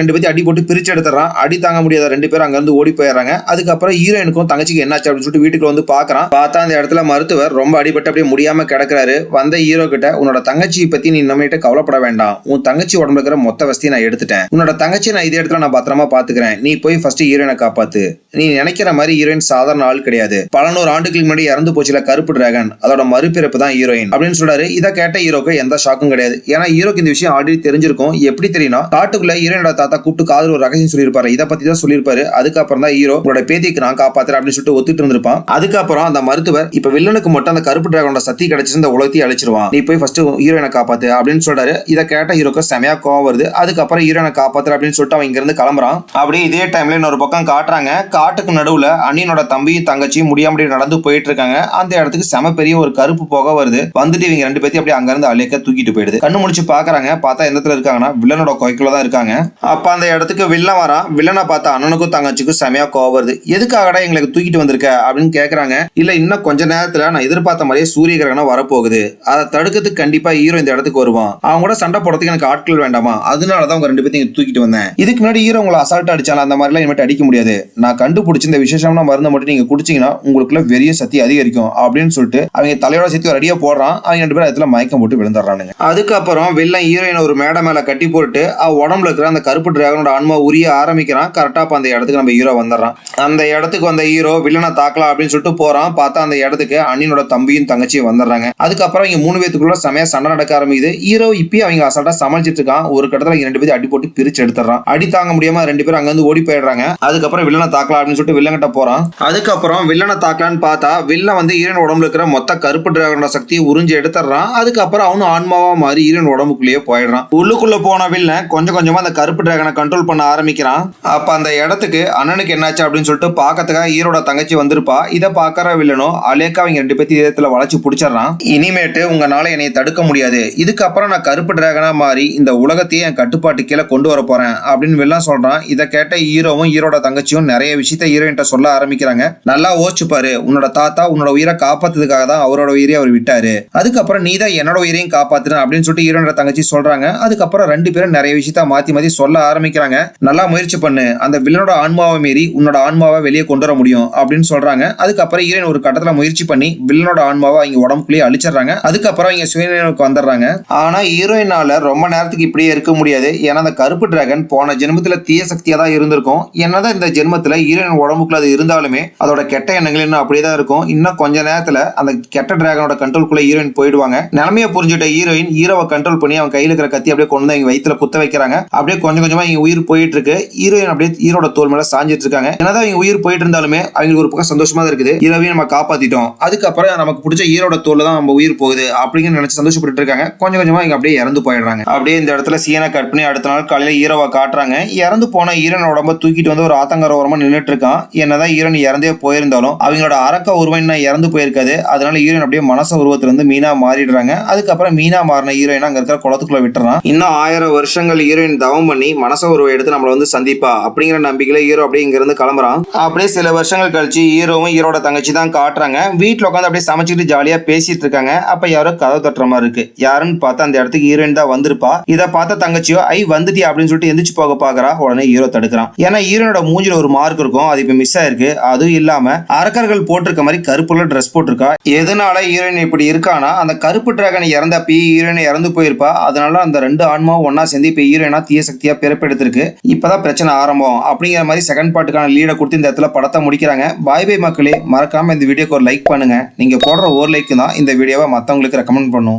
ரெண்டு பேர்த்தையும் அடி போட்டு பிரிச்சு எடுத்துறான் அடி தாங்க முடியாத ரெண்டு பேரும் அங்கேருந்து ஓடி போயிடுறாங்க. அதுக்கப்புறம் ஹீரோயினுக்கும் தங்கச்சிக்கு என்னாச்சு அப்படின்னு சொல்லிட்டு வீட்டுக்கு வந்து பாக்குறான். பார்த்தா அந்த இடத்துல மருத்துவர் ரொம்ப அடிபட்டு அப்படியே முடியாம கிடக்குறாரு. வந்த ஹீரோ கிட்ட உன்னோட தங்கச்சியை பத்தி நீ நம்மகிட்ட கவலைப்பட வேண்டாம். உன் தங்கச்சி உடம்புல இருக்கிற மொத்த வசதியை நான் எடுத்துட்டேன். உன்னோட தங்கச்சி நான் இதே இடத்துல நான் பத்திரமா பாத்துக்கிறேன். நீ போய் ஃபர்ஸ்ட் ஹீரோயினை காப்பாத்து. நீ நினைக்கிற மாதிரி ஹீரோயின் சாதாரண ஆள் கிடையாது. பல நூறு ஆண்டுகளுக்கு முன்னாடி இறந்து போச்சுல கருப்பு டிராகன் அதோட மறுபிறப்பு தான் ஹீரோயின் அப்படின்னு சொல்றாரு. இதை கேட்ட ஹீரோக்கு எந்த ஷாக்கும் கிடையாது. ஏன்னா ஹீரோக்கு இந்த விஷயம் ஆல்ரெடி தெரிஞ்சிருக்கும். எப்படி தெரியும்னா காட்டுக்குள்ள ஹீரோனோட தாத்தா கூப்பிட்டு காதல் ஒரு ரகசியம் சொல்லியிருப்பாரு. இதை பத்தி தான் சொல்லியிருப்பாரு. அதுக்கப்புறம் தான் ஹீரோ உங்களோட பேத்திக்கு நான் காப்பாத்துறேன் அப்படின்னு சொல்லிட்டு ஒத்துட்டு இருந்திருப்பான். அதுக்கப்புறம் அந்த மருத்துவர் இப்ப வில்லனுக்கு மட்டும் அந்த கருப்பு டிராகனோட சக்தி கிடைச்சு இந்த உலகத்தையும் அழிச்சிருவான். நீ போய் ஃபர்ஸ்ட் ஹீரோயினை காப்பாத்து அப்படின்னு சொல்றாரு. இதை கேட்ட ஹீரோக்கு செமையா கோவம் வருது. அதுக்கப்புறம் ஹீரோனை காப்பாத்துற அப்படின்னு சொல்லிட்டு அவன் இங்க இருந்து கிளம்புறான். அப்படியே இதே டைம்ல இன்னொரு பக்கம் காட்டுறாங்க. காட்டுக்கு நடுவுல அண்ணியனோட தம்பியும் தங்கச்சியும் முடியாமடி நடந்து போயிட்டு இருக்காங்க. அந்த இடத்துக்கு செம பெரிய ஒரு கருப்பு போக வருது. வந்துட்டு இவங்க ரெண்டு பேத்தையும் அப்படியே அங்க இருந்து அழைக்க தூக்கிட்டு போயிடுது. கண்ணு முடிச்சு பாக்குறாங்க. பார்த்தா எந்த இடத்துல இருக்காங்கன்னா வில்லனோட கொய்க்குள்ள தான் இருக்காங்க. அப்ப அந்த இடத்துக்கு வில்லன் வரான். வில்லனை பார்த்தா அண்ணனுக்கும் தங்கச்சிக்கும் செமையா கோவம் வருது. எதுக்கு எதுக்காகடா எங்களுக்கு தூக்கிட்டு வந்திருக்க அப்படின்னு கேட்குறாங்க இல்ல இன்னும் கொஞ்ச நேரத்துல நான் எதிர்பார்த்த மாதிரியே சூரிய கிரகணம் வரப்போகுது. அதை தடுக்கிறதுக்கு கண்டிப்பா ஹீரோ இந்த இடத்துக்கு வருவான். அவங்க கூட சண்டை போடுறதுக்கு எனக்கு ஆட்கள் வேண்டாமா? அதனாலதான் உங்க ரெண்டு பேர்த்தையும் தூக்கிட்டு வந்தேன். இதுக்கு முன்னாடி ஹீரோ உங்களை அசால்ட் அடிச்சாலும் அந்த மாதிரிலாம் இனிமேட்டு அடிக்க முடியாது. நான் கண்டுபிடிச்ச இந்த விசேஷமான மருந்தை மட்டும் நீங்க குடிச்சீங்கன்னா உங்களுக்குள்ள வெறிய சக்தி அதிகரிக்கும் அப்படின்னு சொல்லிட்டு அவங்க தலையோட சேர்த்து ஒரு போடுறான். அவங்க ரெண்டு பேரும் இடத்துல மயக்கம் போட்டு விழுந்துடுறானுங்க. அதுக்கப்புறம் வில்லன் ஹீரோயின் ஒரு மேடை மேல கட்டி போட்டு அவ உடம்புல இருக்கிற அந்த கருப்பு டிராகனோட ஆன்மா உரிய ஆரம்பிக்கிறான். கரெக்டா அந்த இடத்துக்கு நம்ம ஹீரோ வந்துடுறான். அந்த இடத்துக்கு வந்த ஹீரோ வில்லனை தாக்கலாம் அப்படின்னு சொல்லிட்டு போறான். பார்த்தா அந்த இடத்துக்கு அண்ணினோட தம்பியும் தங்கச்சியும் வந்துடுறாங்க. அதுக்கப்புறம் இங்க மூணு பேத்துக்குள்ள செமையா சண்டை நடக்க ஆரம்பிக்குது. ஹீரோ இப்பயும் அவங்க அசால்ட்டா சமாளிச்சிட்டு இருக்கான். ஒரு கட்டத்துல ரெண்டு பேரும் அடி போட்டு பிரிச்சு எடுத்துறான் அடி தாங்க முடியாம ரெண்டு பேரும் அங்க இருந்து ஓடி போயிடுறாங்க. அதுக்கப்புறம் வில்லனை தாக்கலாம் அப்படின்னு சொல்லிட்டு வில்லன் கிட்ட போறான். அதுக்கப்புறம் வில்லனை தாக்கலான்னு பார்த்தா வில்லன் வந்து ஈரன் உடம்புல இருக்கிற மொத்த கருப்பு டிராகனோட சக்தியை உறிஞ்சு எடுத்துறான் அதுக்கப்புறம் அவனும் ஆன்மாவா மாறி ஈரன் உடம்புக்குள்ளேயே போயிடுறான். உள்ளுக்குள்ள போன வில்லன் கொஞ்சம் கொஞ்சமா அந்த கருப்பு டிராகனை கண்ட்ரோல் பண்ண ஆரம்பிக்கிறான். அப்ப அந்த இடத்துக்கு அண்ணனுக்கு என்னாச்சு அப்படின்னு சொல்லிட்டு பார்க்கறதுக்காக ஈரோட தங்கச்சி வந்திருப்பா. இதை பார்க்கற வில்லனும் அலேக்கா அவங்க ரெண்டு பேர்த்தி இதயத்துல வளைச்சு பிடிச்சிடுறான். இனிமேட்டு உங்களால என்னை தடுக்க முடியாது. இதுக்கப்புறம் நான் கருப்பு டிராகனா மாறி இந்த உலகத்தையே என் கட்டுப்பாட்டு கீழே கொண்டு வர போறேன் அப்படின்னு வில்லன் சொல்றான். இதை கேட்ட ஹீரோவும் ஹீரோட தங்கச்சியும் நிறைய விஷயத்த ஹீரோயின்ட்ட சொல்ல ஆரம்பிக்கிறாங்க. நல்லா ஓச்சுப்பாரு உன்னோட தாத்தா உன்னோட உயிரை காப்பாத்துறதுக்காக தான் அவரோட உயிரை அவர் விட்டாரு. அதுக்கப்புறம் நீ தான் என்னோட உயிரையும் காப்பாத்துன அப்படின்னு சொல்லிட்டு ஹீரோனோட தங்கச்சி சொல்றாங்க. அதுக்கப்புறம் ரெண்டு பேரும் நிறைய விஷயத்த மாத்தி மாத்தி சொல்ல ஆரம்பிக்கிறாங்க. நல்லா முயற்சி பண்ணு. அந்த வில்லனோட ஆன்மாவை மீறி உன்னோட ஆன்மாவை வெளியே கொண்டு வர முடியும் அப்படின்னு சொல்றாங்க. அதுக்கப்புறம் ஹீரோயின் ஒரு கட்டத்துல முயற்சி பண்ணி வில்லனோட ஆன்மாவை அவங்க உடம்புக்குள்ளேயே அழிச்சிடுறாங்க. அதுக்கப்புறம் அவங்க சுயநினைவுக்கு வந்துடுறாங்க. ஆனா ஹீரோயினால ரொம்ப நேரத்துக்கு இப்படியே இருக்க முடியாது. ஏன்னா அந்த கருப்பு டிராகன் போன ஜென்மத்துல தீய சக்தியா தான் இருந்திருக்கும். என்னதான் இந்த ஜென்மத்துல ஹீரோயின் உடம்புக்குள்ள அது இருந்தாலுமே அதோட கெட்ட எண்ணங்கள் இன்னும் அப்படியே தான் இருக்கும். இன்னும் கொஞ்ச நேரத்துல அந்த கெட்ட டிராகனோட கண்ட்ரோல்குள்ள ஹீரோயின் போயிடுவாங்க. நிலைமையை புரிஞ்சுட்ட ஹீரோயின் ஹீரோவை கண்ட்ரோல் பண்ணி அவன் கையில் இருக்கிற கத்தி அப்படியே கொண்டு வந்து அவங்க குத்த வைக்கிறாங்க. அப்படியே கொஞ்சம் கொஞ்சமா இங்க உயிர் போயிட்டு இருக்கு. ஹீரோயின் அப்படியே ஹீரோட தோல் மேல சாஞ்சிட்டு இருக்காங்க. என்னதான் இவங்க உயிர் போயிட்டு இருந்தாலுமே அவங்களுக்கு ஒரு பக்கம் சந்தோஷமா தான் இருக்குது. இரவையும் நம்ம காப்பாத்திட்டோம். அதுக்கப்புறம் நமக்கு பிடிச்ச ஹீரோட தோல்ல தான் நம்ம உயிர் போகுது அப்படிங்கிற நினைச்சு சந்தோஷப்பட்டு இருக்காங்க. கொஞ்சம் கொஞ்சமா இங்க அப்படியே இறந்து போயிடுறாங்க. அப்படியே இந்த இடத்துல சீனை கட் பண்ணி அடுத்த நாள் காலையில ஹீரோவை காட்டுறாங்க. இறந்து போன ஈரன் உடம்ப தூக்கிட்டு வந்து ஒரு ஆத்தங்கர ஓரமா நின்றுட்டு இருக்கான் என்னதான் ஹீரோன் இறந்தே போயிருந்தாலும் அவங்களோட அரக்க உருவம் இறந்து போயிருக்காது. அதனால ஈரன் அப்படியே மனச உருவத்துல இருந்து மீனா மாறிடுறாங்க. அதுக்கப்புறம் மீனா மாறின ஹீரோயின் அங்க இருக்கிற குளத்துக்குள்ள விட்டுறான். இன்னும் ஆயிரம் வருஷங்கள் ஹீரோயின் தவம் பண்ணி மனச உருவம் எடுத்து நம்மள வந்து சந்திப்பா அப்படிங்கிற நம்பிக்கையில ஹீரோ அப்படியே இங்க இருந்து கிளம்புறான். அப்படியே சில வருஷங்கள் கழிச்சு ஹீரோவும் ஹீரோட தங்கச்சி தான் காட்டுறாங்க. வீட்டில் உட்காந்து அப்படியே சமைச்சிட்டு ஜாலியா பேசிட்டு இருக்காங்க. அப்ப யாரோ கதவு தட்டுற மாதிரி இருக்கு. யாருன்னு பார்த்தா அந்த இடத்துக்கு ஹீரோயின் தான் வந்திருப்பா. இதை பார்த்த தங்கச்சியோ ஐ வந்துட்டியா? அப்படின்னு சொல்லிட்டு எந்திரிச்சு போக பாக்குறா உடனே ஹீரோ தடுக்கிறான். ஏன்னா ஹீரோனோட மூஞ்சில ஒரு மார்க் இருக்கும். அது இப்போ மிஸ் ஆயிருக்கு. அதுவும் இல்லாம அரக்கர்கள் போட்டிருக்க மாதிரி கருப்புல ட்ரெஸ் போட்டிருக்கா. எதனால ஹீரோயின் இப்படி இருக்கானா அந்த கருப்பு டிராகன் இறந்தப்பி ஹீரோயின் இறந்து போயிருப்பா. அதனால அந்த ரெண்டு ஆன்மாவும் ஒன்னா சேர்ந்து இப்போ ஹீரோயினா தீய சக்தியா பிறப்பெடுத்திருக்கு. இப்பதான் பிரச்சனை ஆரம்பம். அப்படிங்கிற மாதிரி செகண்ட் பார்ட்டுக்கான லீடை கொடுத்து இந்த இடத்துல படத்தை முடிக்கிறாங்க. பாய் பை மக்களே. மறக்காமல் இந்த வீடியோக்கு ஒரு லைக் பண்ணுங்க. நீங்கள் போடுற ஒரு லைக்கு தான் இந்த வீடியோவை மற்றவங்களுக்கு ரெக்கமெண்ட் பண்ணும்.